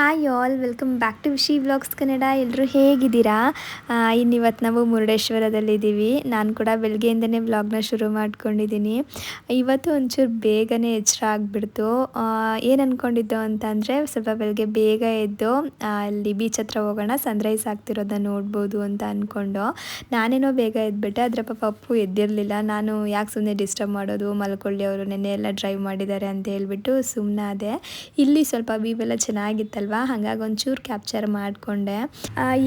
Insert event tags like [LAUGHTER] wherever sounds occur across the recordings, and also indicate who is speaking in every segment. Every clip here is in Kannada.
Speaker 1: Hi all welcome back to Vishi vlogs Kannada ಎಲ್ಲರೂ ಹೇಗಿದ್ದೀರಾ? ಇನ್ನಿವತ್ತು ನಾವು ಮುರುಡೇಶ್ವರದಲ್ಲಿದ್ದೀವಿ. ನಾನು ಕೂಡ ಬೆಳಗ್ಗೆಯಿಂದನೇ ವ್ಲಾಗ್ನ ಶುರು ಮಾಡ್ಕೊಂಡಿದ್ದೀನಿ. ಇವತ್ತು ಒಂಚೂರು ಬೇಗನೆ ಎಚ್ಚರ ಆಗಿಬಿಡ್ತು. ಏನು ಅಂದ್ಕೊಂಡಿದ್ದು ಅಂತಂದರೆ ಸ್ವಲ್ಪ ಬೆಳಗ್ಗೆ ಬೇಗ ಎದ್ದು ಅಲ್ಲಿ ಬೀಚ್ ಹತ್ರ ಹೋಗೋಣ ಸನ್ರೈಸ್ ಆಗ್ತಿರೋದನ್ನ ನೋಡ್ಬೋದು ಅಂತ ಅಂದ್ಕೊಂಡು ನಾನೇನೋ ಬೇಗ ಎದ್ಬಿಟ್ಟೆ ಅದರ ಪಾಪ ಅಪ್ಪು ಎದ್ದಿರಲಿಲ್ಲ. ನಾನು ಯಾಕೆ ಸುಮ್ಮನೆ ಡಿಸ್ಟರ್ಬ್ ಮಾಡೋದು, ಮಲ್ಕೊಳ್ಳಿ ಅವರು, ನೆನ್ನೆ ಎಲ್ಲ ಡ್ರೈವ್ ಮಾಡಿದ್ದಾರೆ ಅಂತ ಹೇಳ್ಬಿಟ್ಟು ಸುಮ್ಮನಾದೆ ಇಲ್ಲಿ ಸ್ವಲ್ಪ ಬೀವೆಲ್ಲ ಎಲ್ಲ ಚೆನ್ನಾಗಿತ್ತಲ್ವಾ ಹಾಗಾಗಿ ಒಂಚೂರು ಕ್ಯಾಪ್ಚರ್ ಮಾಡಿಕೊಂಡೆ.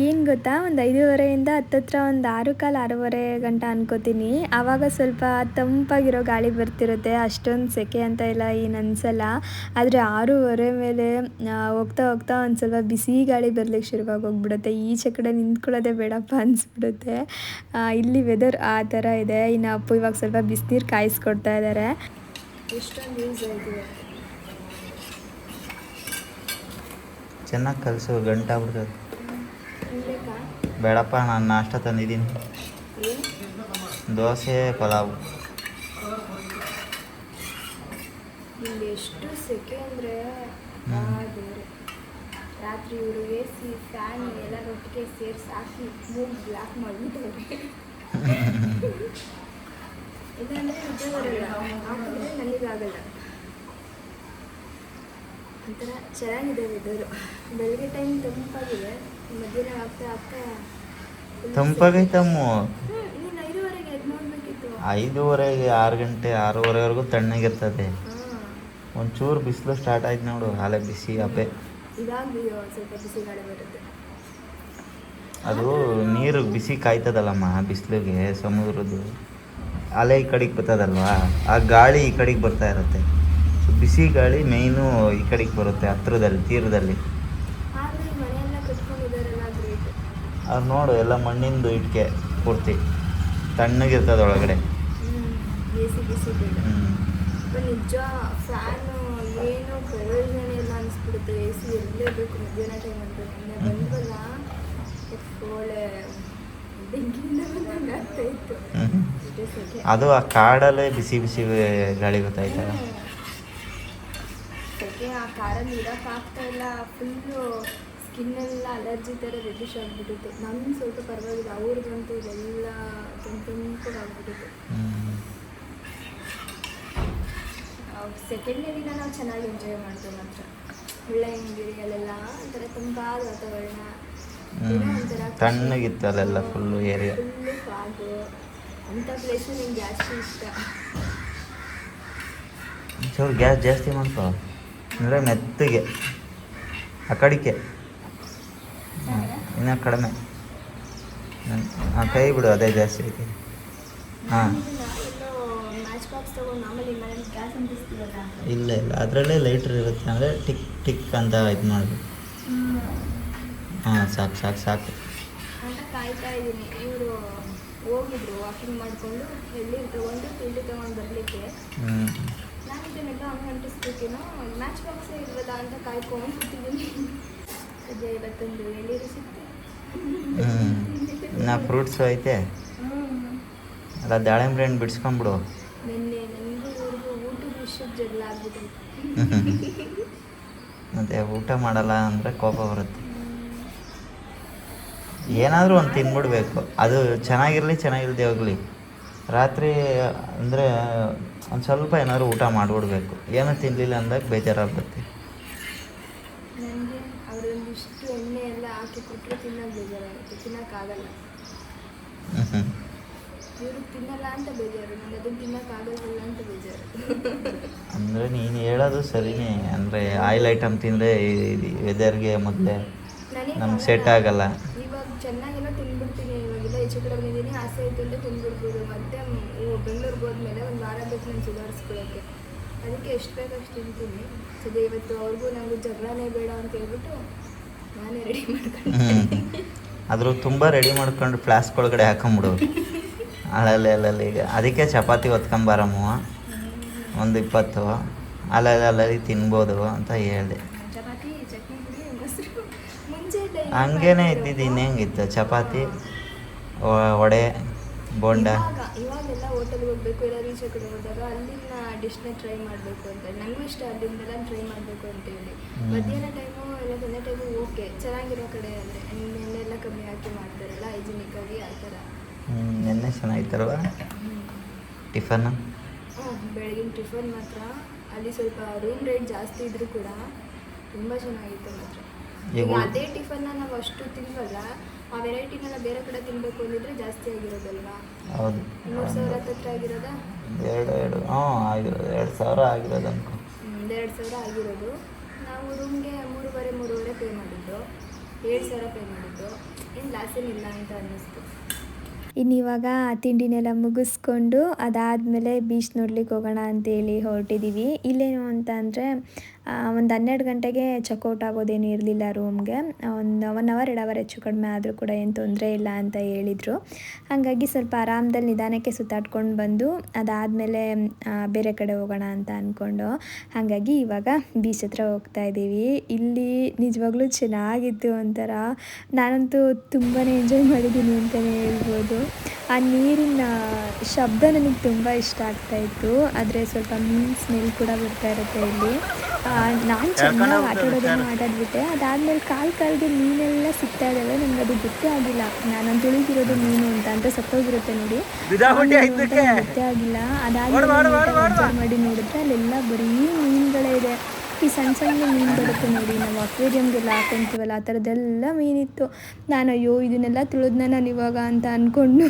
Speaker 1: ಏನು ಗೊತ್ತಾ? ಒಂದು ಐದೂವರೆಯಿಂದ ಹತ್ತತ್ರ ಒಂದು ಆರು ಕಾಲು ಆರೂವರೆ ಗಂಟೆ ಅನ್ಕೋತೀನಿ. ಆವಾಗ ಸ್ವಲ್ಪ ತಂಪಾಗಿರೋ ಗಾಳಿ ಬರ್ತಿರುತ್ತೆ. ಅಷ್ಟೊಂದು ಸೆಕೆ ಅಂತ ಇಲ್ಲ ಏನು ಅನ್ಸಲ್ಲ. ಆದರೆ ಆರೂವರೆ ಮೇಲೆ ಹೋಗ್ತಾ ಹೋಗ್ತಾ ಒಂದು ಸ್ವಲ್ಪ ಬಿಸಿ ಗಾಳಿ ಬರ್ಲಿಕ್ಕೆ ಶುರುವಾಗಿ ಹೋಗ್ಬಿಡುತ್ತೆ. ಈಚೆ ಕಡೆ ನಿಂತ್ಕೊಳ್ಳೋದೇ ಬೇಡಪ್ಪ ಅನಿಸ್ಬಿಡುತ್ತೆ. ಇಲ್ಲಿ ವೆದರ್ ಆ ಥರ ಇದೆ. ಇನ್ನು ಅಪ್ಪು ಇವಾಗ ಸ್ವಲ್ಪ ಬಿಸಿನೀರು ಕಾಯಿಸ್ಕೊಡ್ತಾ ಇದ್ದಾರೆ ಎಷ್ಟೊಂದು ಯೂಸ್ ಆಗಿದೆ
Speaker 2: ಚೆನ್ನಾಗಿ ಕಲಿಸು ಗಂಟಾಗ್ಬಿಡ್ತದೆ ಬೇಡಪ್ಪ ನಾನು ನಾಷ್ಟ ತಂದಿದ್ದೀನಿ. ದೋಸೆ ಪಲಾವ್.
Speaker 1: ಎಷ್ಟು ಸೆಕೆ ಅಂದರೆ ರಾತ್ರಿ ಇವರು ಎ ಸಿ ಫ್ಯಾನ್ ಎಲ್ಲ ಒಟ್ಟಿಗೆ ಸೇರಿಸಿ ಹಾಕಿ ಮೂಗ್ ಬ್ಲಾಕ್ ಮಾಡಿಬಿಟ್ಟವ್ರೆ. [LAUGHS] ಇದಂದರೆ ನಿಜ ಬರಲ್ಲ ಹಾಕಿದ್ರೆ ನನಗಾಗಲ್ಲ ಒಂಥರ ಚೆನ್ನಾಗಿದೆ ವೆದರು. ಬೆಳಿಗ್ಗೆ ಟೈಮ್ ತಂಪಾಗಿದೆ ಮಧ್ಯಾಹ್ನ ಆಗ್ತಾ ಆಗ್ತಾ
Speaker 2: ತಂಪಾಗೈತಮ್ಮ
Speaker 1: ನೀನು ಐದುವರೆಗೆ ಎದ್ದು ನೋಡಬೇಕಿತ್ತು.
Speaker 2: ಐದೂವರೆಗೆ ಆರು ಗಂಟೆ ಆರೂವರೆವರೆಗೂ ತಣ್ಣಗಿರ್ತದೆ. ಒಂಚೂರು ಬಿಸಿಲು ಸ್ಟಾರ್ಟ್ ಆಯ್ತು ನೋಡು ಹಾಲೆ ಬಿಸಿ
Speaker 1: ಇದಾಗಿ ಸ್ವಲ್ಪ ಬಿಸಿ ಗಾಳಿ ಬರುತ್ತೆ.
Speaker 2: ಅದು ನೀರು ಬಿಸಿ ಕಾಯ್ತದಲ್ಲಮ್ಮ ಬಿಸಿಲಿಗೆ ಸಮುದ್ರದ್ದು. ಅಲೆ ಈ ಕಡೆಗೆ ಬರ್ತದಲ್ವಾ? ಆ ಗಾಳಿ ಈ ಕಡೆಗೆ ಬರ್ತಾ ಇರುತ್ತೆ. ಸೊ ಬಿಸಿ ಗಾಳಿ ಮೇಯ್ನು ಈ ಕಡೆಗೆ ಬರುತ್ತೆ ಹತ್ರದಲ್ಲಿ ತೀರದಲ್ಲಿ. ಅದು ನೋಡು ಎಲ್ಲ ಮಣ್ಣಿಂದು ಇಟ್ಕೆ ಪೂರ್ತಿ. ತಣ್ಣಗಿರ್ತದೆ ಒಳಗಡೆ ಅದು ಆ ಕಾಡಲ್ಲೇ ಬಿಸಿ ಬಿಸಿ ಗಾಳಿ ಗೊತ್ತಾಯ್ತಲ್ಲ
Speaker 1: ಸೆಕೆ ಆ ಕಾರಲ್ಲಿ ಇರೋಕ್ಕಾಗ್ತಾ ಇಲ್ಲ. ಫುಲ್ಲು ಸ್ಕಿನ್ನೆಲ್ಲ ಅಲರ್ಜಿ ಥರ ರೆಡಿಶ್ ಆಗಿಬಿಟ್ಟಿತ್ತು. ನನ್ನ ಸ್ವಲ್ಪ ಪರವಾಗಿಲ್ಲ ಅವ್ರಿಗಂತೂ ಇದೆಲ್ಲ ಕೆಂಪು ಆಗಿಬಿಟ್ಟಿತ್ತು. ಸೆಕೆಂಡ್ನೇ ದಿನ ನಾವು ಚೆನ್ನಾಗಿ ಎಂಜಾಯ್ ಮಾಡ್ತೇವೆ ಮಾತ್ರ. ಮುಳ್ಳಯ್ಯನಗಿರಿಯಲ್ಲೆಲ್ಲ ಒಂಥರ ತುಂಬ ವಾತಾವರಣ.
Speaker 2: ತಣ್ಣಗಿತ್ತು ಅಲ್ಲೆಲ್ಲ ಫುಲ್ಲು ಏರಿಯಾ
Speaker 1: ಫುಲ್ಲು ಫಾಗು ಅಂಥ ಪ್ಲೇಸು ನಂಗೆ ಜಾಸ್ತಿ ಇಷ್ಟ.
Speaker 2: ಚೂರು ಗ್ಯಾಸ್ ಜಾಸ್ತಿ ಮಾಡ್ಕೋ ಅಂದರೆ ಮೆತ್ತಗೆ ಆ ಕಡಿಕೆ. ಹಾಂ ಇನ್ನ ಕಡಿಮೆ. ಹಾಂ ಕೈ ಬಿಡು ಅದೇ ಜಾಸ್ತಿ ಐತಿ. ಹಾಂ. ಇಲ್ಲ ಇಲ್ಲ. ಅದರಲ್ಲೇ ಲೈಟ್ರ್ ಇರುತ್ತೆ. ಅಂದರೆ ಟಿಕ್ ಟಿಕ್ ಅಂತ ಇದು ಮಾಡಬೇಕು. ಹಾಂ ಸಾಕು ಸಾಕು ಸಾಕು.
Speaker 1: ಕಾಯ್ತಾ ಇದ್ದೀನಿ. ಇವರು ಹೋಗಿದ್ರು ವಾಕಿಂಗ್ ಮಾಡಿಕೊಂಡು. ಎಲ್ಲಿ ತೊಗೊಂಡು ತಿಂಡಿ ತೊಗೊಂಡು ಬರಲಿಕ್ಕೆ. ಇದನ್ನೆಲ್ಲ ಹಂಗೆ ಅಂಟಿಸ್ಬೇಕೇನೋ? ಮ್ಯಾಚ್ ಬಾಕ್ಸೇ ಇರ್ಬೋದ ಅಂತ ಕಾಯ್ಕೊಂಡು ಕೂತಿದ್ದೀನಿ ಅದೇ ಇವತ್ತೊಂದು ಎಳ್ಳೀರು ಸಿಕ್ತು.
Speaker 2: ನಾ ಫ್ರೂಟ್ಸ್ ಐತೆ. ಅಲ್ಲ ದಾಳಿಂಬ್ರೆ ಹಣ್ಣು ಬಿಡಿಸ್ಕೊಂಬಿಡು
Speaker 1: ನಿನ್ನೆ ನನಗೂ ಊಟದ ವಿಷಯಕ್ಕೆ ಜಗಳ ಆಗ್ಬಿಟ್ಟೈತೆ [LAUGHS]
Speaker 2: ಮತ್ತು ಊಟ ಮಾಡಲ್ಲ ಅಂದರೆ ಕೋಪ ಬರುತ್ತೆ. ಏನಾದರೂ ಒಂದು ತಿನ್ಬಿಡ್ಬೇಕು. ಅದು ಚೆನ್ನಾಗಿರಲಿ ಚೆನ್ನಾಗಿಲ್ಲದೆ ಹೋಗಲಿ. ರಾತ್ರಿ ಅಂದರೆ ಒಂದು ಸ್ವಲ್ಪ ಏನಾದ್ರು ಊಟ ಮಾಡಿಬಿಡ್ಬೇಕು. ಏನೂ ತಿನ್ನಲಿಲ್ಲ ಅಂದಾಗ ಬೇಜಾರಾಗ್ತೈತಿ
Speaker 1: ನನಗೆ ಅವರೊಂದಿಷ್ಟು ಎಣ್ಣೆ ಎಲ್ಲ ಹಾಕಿ ಕೊಟ್ಟರೆ ತಿನ್ನೋಕೆ ಬೇಜಾರಾಗುತ್ತೆ. ತಿನ್ನೋಕ್ಕಾಗಲ್ಲ
Speaker 2: ಹ್ಞೂ
Speaker 1: ಇವ್ರಿಗೆ ತಿನ್ನಲ್ಲ ಅಂತ ಬೇಜಾರು. ನನಗೆ ಅದನ್ನು ತಿನ್ನೋಕ್ಕಾಗಲ್ಲ ಅಂತ ಬೇಜಾರು.
Speaker 2: ಅಂದರೆ ನೀನು ಹೇಳೋದು ಸರಿನೇ. ಅಂದರೆ ಆಯಿಲ್ ಐಟಮ್ ತಿಂದರೆ ವೆದರ್ಗೆ ಮೊದಲೇ
Speaker 1: ನನಗೆ
Speaker 2: ನಮ್ಗೆ ಸೆಟ್ ಆಗಲ್ಲ.
Speaker 1: ಇವಾಗ ಚೆನ್ನಾಗೆಲ್ಲ ತಿಂದ್ಬಿಡ್ತೀನಿ ಈಚೆ ಕಡೆ ಬಂದಿದ್ದೀನಿ ಆಸೆ ಇದ್ದಲ್ಲಿ ಅಂತ ತಿಂದ್ಬಿಡ್ಬೋದು ಮತ್ತೆ ಬೆಂಗಳೂರಿಗೆ ಹೋದ್ಮೇಲೆ ಒಂದು ವಾರ ಬೇಕು ನಾನು ಸುಧಾರಿಸ್ಕೊಳ್ಳೋಕ್ಕೆ ಅದಕ್ಕೆ ಎಷ್ಟು ಬೇಕು ಅಷ್ಟು ತಿಂತೀನಿ. ಸದ್ಯ ಇವತ್ತು ಅವ್ರಿಗೂ ನನಗೂ ಜಗಳನೇ ಬೇಡ ಅಂತ ಹೇಳ್ಬಿಟ್ಟು ನಾನೇ [LAUGHS] ರೆಡಿ ಮಾಡ್ಕೊಂಡು.
Speaker 2: ಆದರೂ ತುಂಬ ರೆಡಿ ಮಾಡ್ಕೊಂಡು ಫ್ಲಾಸ್ಕ್ ಒಳಗಡೆ ಹಾಕೊಂಬಿಡು. ಅಲ್ಲಲ್ಲಿ ಅಲ್ಲಲ್ಲಿ ಈಗ. ಅದಕ್ಕೆ ಚಪಾತಿ ಹೊತ್ಕೊಂಬಾರಮ್ಮ ಒಂದು ಇಪ್ಪತ್ತು. ಅಲ್ಲಲ್ಲಿ ಅಲ್ಲಲ್ಲಿ ತಿನ್ಬೋದು ಅಂತ ಹೇಳಿದೆ. ಹಂಗೇನೆ. ಇದ್ದಿದ್ದು ಇನ್ನೇಂಗಿತ್ತು ಚಪಾತಿ? ವಡೆ ಬೋಂಡ.
Speaker 1: ಇವಾಗ ಇವಾಗ
Speaker 3: ಎಲ್ಲ ಹೋಟೆಲ್ಗೆ ಹೋಗ್ಬೇಕು ಎಲ್ಲರೂ ರೀಚ್ ಕಡೆ ಹೋದಾಗ ಅಲ್ಲಿನ ಡಿಶ್ನ ಟ್ರೈ ಮಾಡಬೇಕು ಅಂತ ನನಗೂ ಇಷ್ಟ ಅಲ್ಲಿಂದೆಲ್ಲ ಟ್ರೈ ಮಾಡಬೇಕು ಅಂತ ಹೇಳಿ.
Speaker 2: ಹ್ಮ್.
Speaker 3: ಮಧ್ಯಾಹ್ನ ಟೈಮು ಎಲ್ಲ ಸಂಜೆ ಟೈಮು ಓಕೆ ಚೆನ್ನಾಗಿರೋ ಕಡೆ ಅಂದರೆ ನೆನ್ನೆ ಎಲ್ಲ ಕಮ್ಮಿ ಹಾಕಿ ಮಾಡ್ತಾರಲ್ಲ ಹೈಜಿನಿಕ್ ಆಗಿ ಆ ಥರ.
Speaker 2: ಹ್ಞೂ ನೆನ್ನೆ ಚೆನ್ನಾಗಿತ್ತಲ್ವ? ಟಿಫನ್?
Speaker 3: ಹ್ಮ್, ಬೆಳಗಿನ ಟಿಫನ್ ಮಾತ್ರ. ಅಲ್ಲಿ ಸ್ವಲ್ಪ ರೂಮ್ ರೇಟ್ ಜಾಸ್ತಿ ಇದ್ರೂ ಕೂಡ ತುಂಬ ಚೆನ್ನಾಗಿತ್ತು ಮಾತ್ರ.
Speaker 2: ಈಗ
Speaker 3: ಈಗ ಅದೇ ಟಿಫನ್ನ ನಾವು ಅಷ್ಟು ತಿನ್ವಲ್ಲ ಆ ವೆರೈಟಿನೆಲ್ಲ ಬೇರೆ ಕಡೆ ತಿನ್ಬೇಕು ಅಂದಿದ್ರೆ ಜಾಸ್ತಿ ಆಗಿರೋದಲ್ವಾ?
Speaker 2: ಹೌದು.
Speaker 3: ಮೂರು ಸಾವಿರ ಹತ್ತಿರ ಆಗಿರೋದಾ?
Speaker 2: ಎರಡು ಎರಡು ಹ್ಞೂ ಆಗಿರೋದು ಎರಡು ಸಾವಿರ ಆಗಿರೋದು ಅನ್ಕೊ.
Speaker 3: ಎರಡು ಸಾವಿರ ಆಗಿರೋದು. ನಾವು ರೂಮ್ಗೆ ಮೂರುವರೆ ಮೂರುವರೆ ಪೇ ಮಾಡಿದ್ದು. ಏಳು ಸಾವಿರ ಪೇ ಮಾಡಿದ್ದು. ಏನು ಲಾಸ್ ಏನಿಲ್ಲ ಅಂತ ಅನ್ನಿಸ್ತು. ಇನ್ನಿವಾಗ ತಿಂಡಿನೆಲ್ಲ ಮುಗಿಸ್ಕೊಂಡು ಅದಾದಮೇಲೆ ಬೀಚ್ ನೋಡ್ಲಿಕ್ಕೆ ಹೋಗೋಣ ಅಂತೇಳಿ ಹೊರಟಿದ್ದೀವಿ ಇಲ್ಲೇನು ಅಂತ ಅಂದರೆ ಒಂದು ಹನ್ನೆರಡು ಗಂಟೆಗೆ ಚೆಕ್ಔಟ್ ಆಗೋದೇನು ಇರಲಿಲ್ಲ ರೂಮ್ಗೆ ಒಂದು ಒನ್ ಅವರ್ ಎರಡು ಅವರ್ ಹೆಚ್ಚು ಕಡಿಮೆ ಆದರೂ ಕೂಡ ಏನು ತೊಂದರೆ ಇಲ್ಲ ಅಂತ ಹೇಳಿದರು. ಹಾಗಾಗಿ ಸ್ವಲ್ಪ ಆರಾಮದಲ್ಲಿ ನಿಧಾನಕ್ಕೆ ಸುತ್ತಾಡ್ಕೊಂಡು ಬಂದು ಅದಾದಮೇಲೆ ಬೇರೆ ಕಡೆ ಹೋಗೋಣ ಅಂತ ಅಂದ್ಕೊಂಡು ಹಾಗಾಗಿ ಇವಾಗ ಬೀಚ್ ಹತ್ರ ಹೋಗ್ತಾ ಇದ್ದೀವಿ. ಇಲ್ಲಿ ನಿಜವಾಗ್ಲೂ ಚೆನ್ನಾಗಿತ್ತು ಒಂಥರ. ನಾನಂತೂ ತುಂಬಾ ಎಂಜಾಯ್ ಮಾಡಿದ್ದೀನಿ ಅಂತಲೇ ಹೇಳ್ಬೋದು. ಆ ನೀರಿನ ಶಬ್ದ ನನಗೆ ತುಂಬ ಇಷ್ಟ ಆಗ್ತಾಯಿತ್ತು ಆದರೆ ಸ್ವಲ್ಪ ಮೀನ್ ಸ್ಮೆಲ್ ಕೂಡ ಬರ್ತಾ ಇರುತ್ತೆ ಇಲ್ಲಿ. ನಾನು ಚೆನ್ನಾಗಿ ಆಟ ಆಡೋದನ್ನು ಆಟಾಡ್ಬಿಟ್ಟೆ ಅದಾದಮೇಲೆ ಕಾಲು ಕಾಲಿಗೆ ಮೀನೆಲ್ಲ ಸಿಗ್ತಾ ಇದ್ದಾವೆ ನನಗೆ ಅದು ಗೊತ್ತೇ ಆಗಿಲ್ಲ. ನಾನು ತುಳಿದಿರೋದು ಮೀನು ಅಂತ. ಅಂತ ಸತ್ತೋಗಿರುತ್ತೆ ನೋಡಿ. ಗೊತ್ತೇ ಆಗಿಲ್ಲ. ಅದಾದ್ಮೇಲೆ ಮಾಡಿ ನೋಡಿದ್ರೆ ಅಲ್ಲೆಲ್ಲ ಬರೀ ಮೀನುಗಳೇ ಇದೆ. ಈ ಸಣ್ಣ ಸಣ್ಣ ಮೀನು ಬರುತ್ತೆ ನೋಡಿ. ನಾವು ಅಕ್ವೇರಿಯಮ್ಗೆಲ್ಲ ಹಾಕೊಂತೀವಲ್ಲ ಆ ಥರದ್ದೆಲ್ಲ ಮೀನಿತ್ತು. ನಾನು ಅಯ್ಯೋ ಇದನ್ನೆಲ್ಲ ತುಳಿದ್ನ ನಾನು ಇವಾಗ ಅಂತ ಅಂದ್ಕೊಂಡು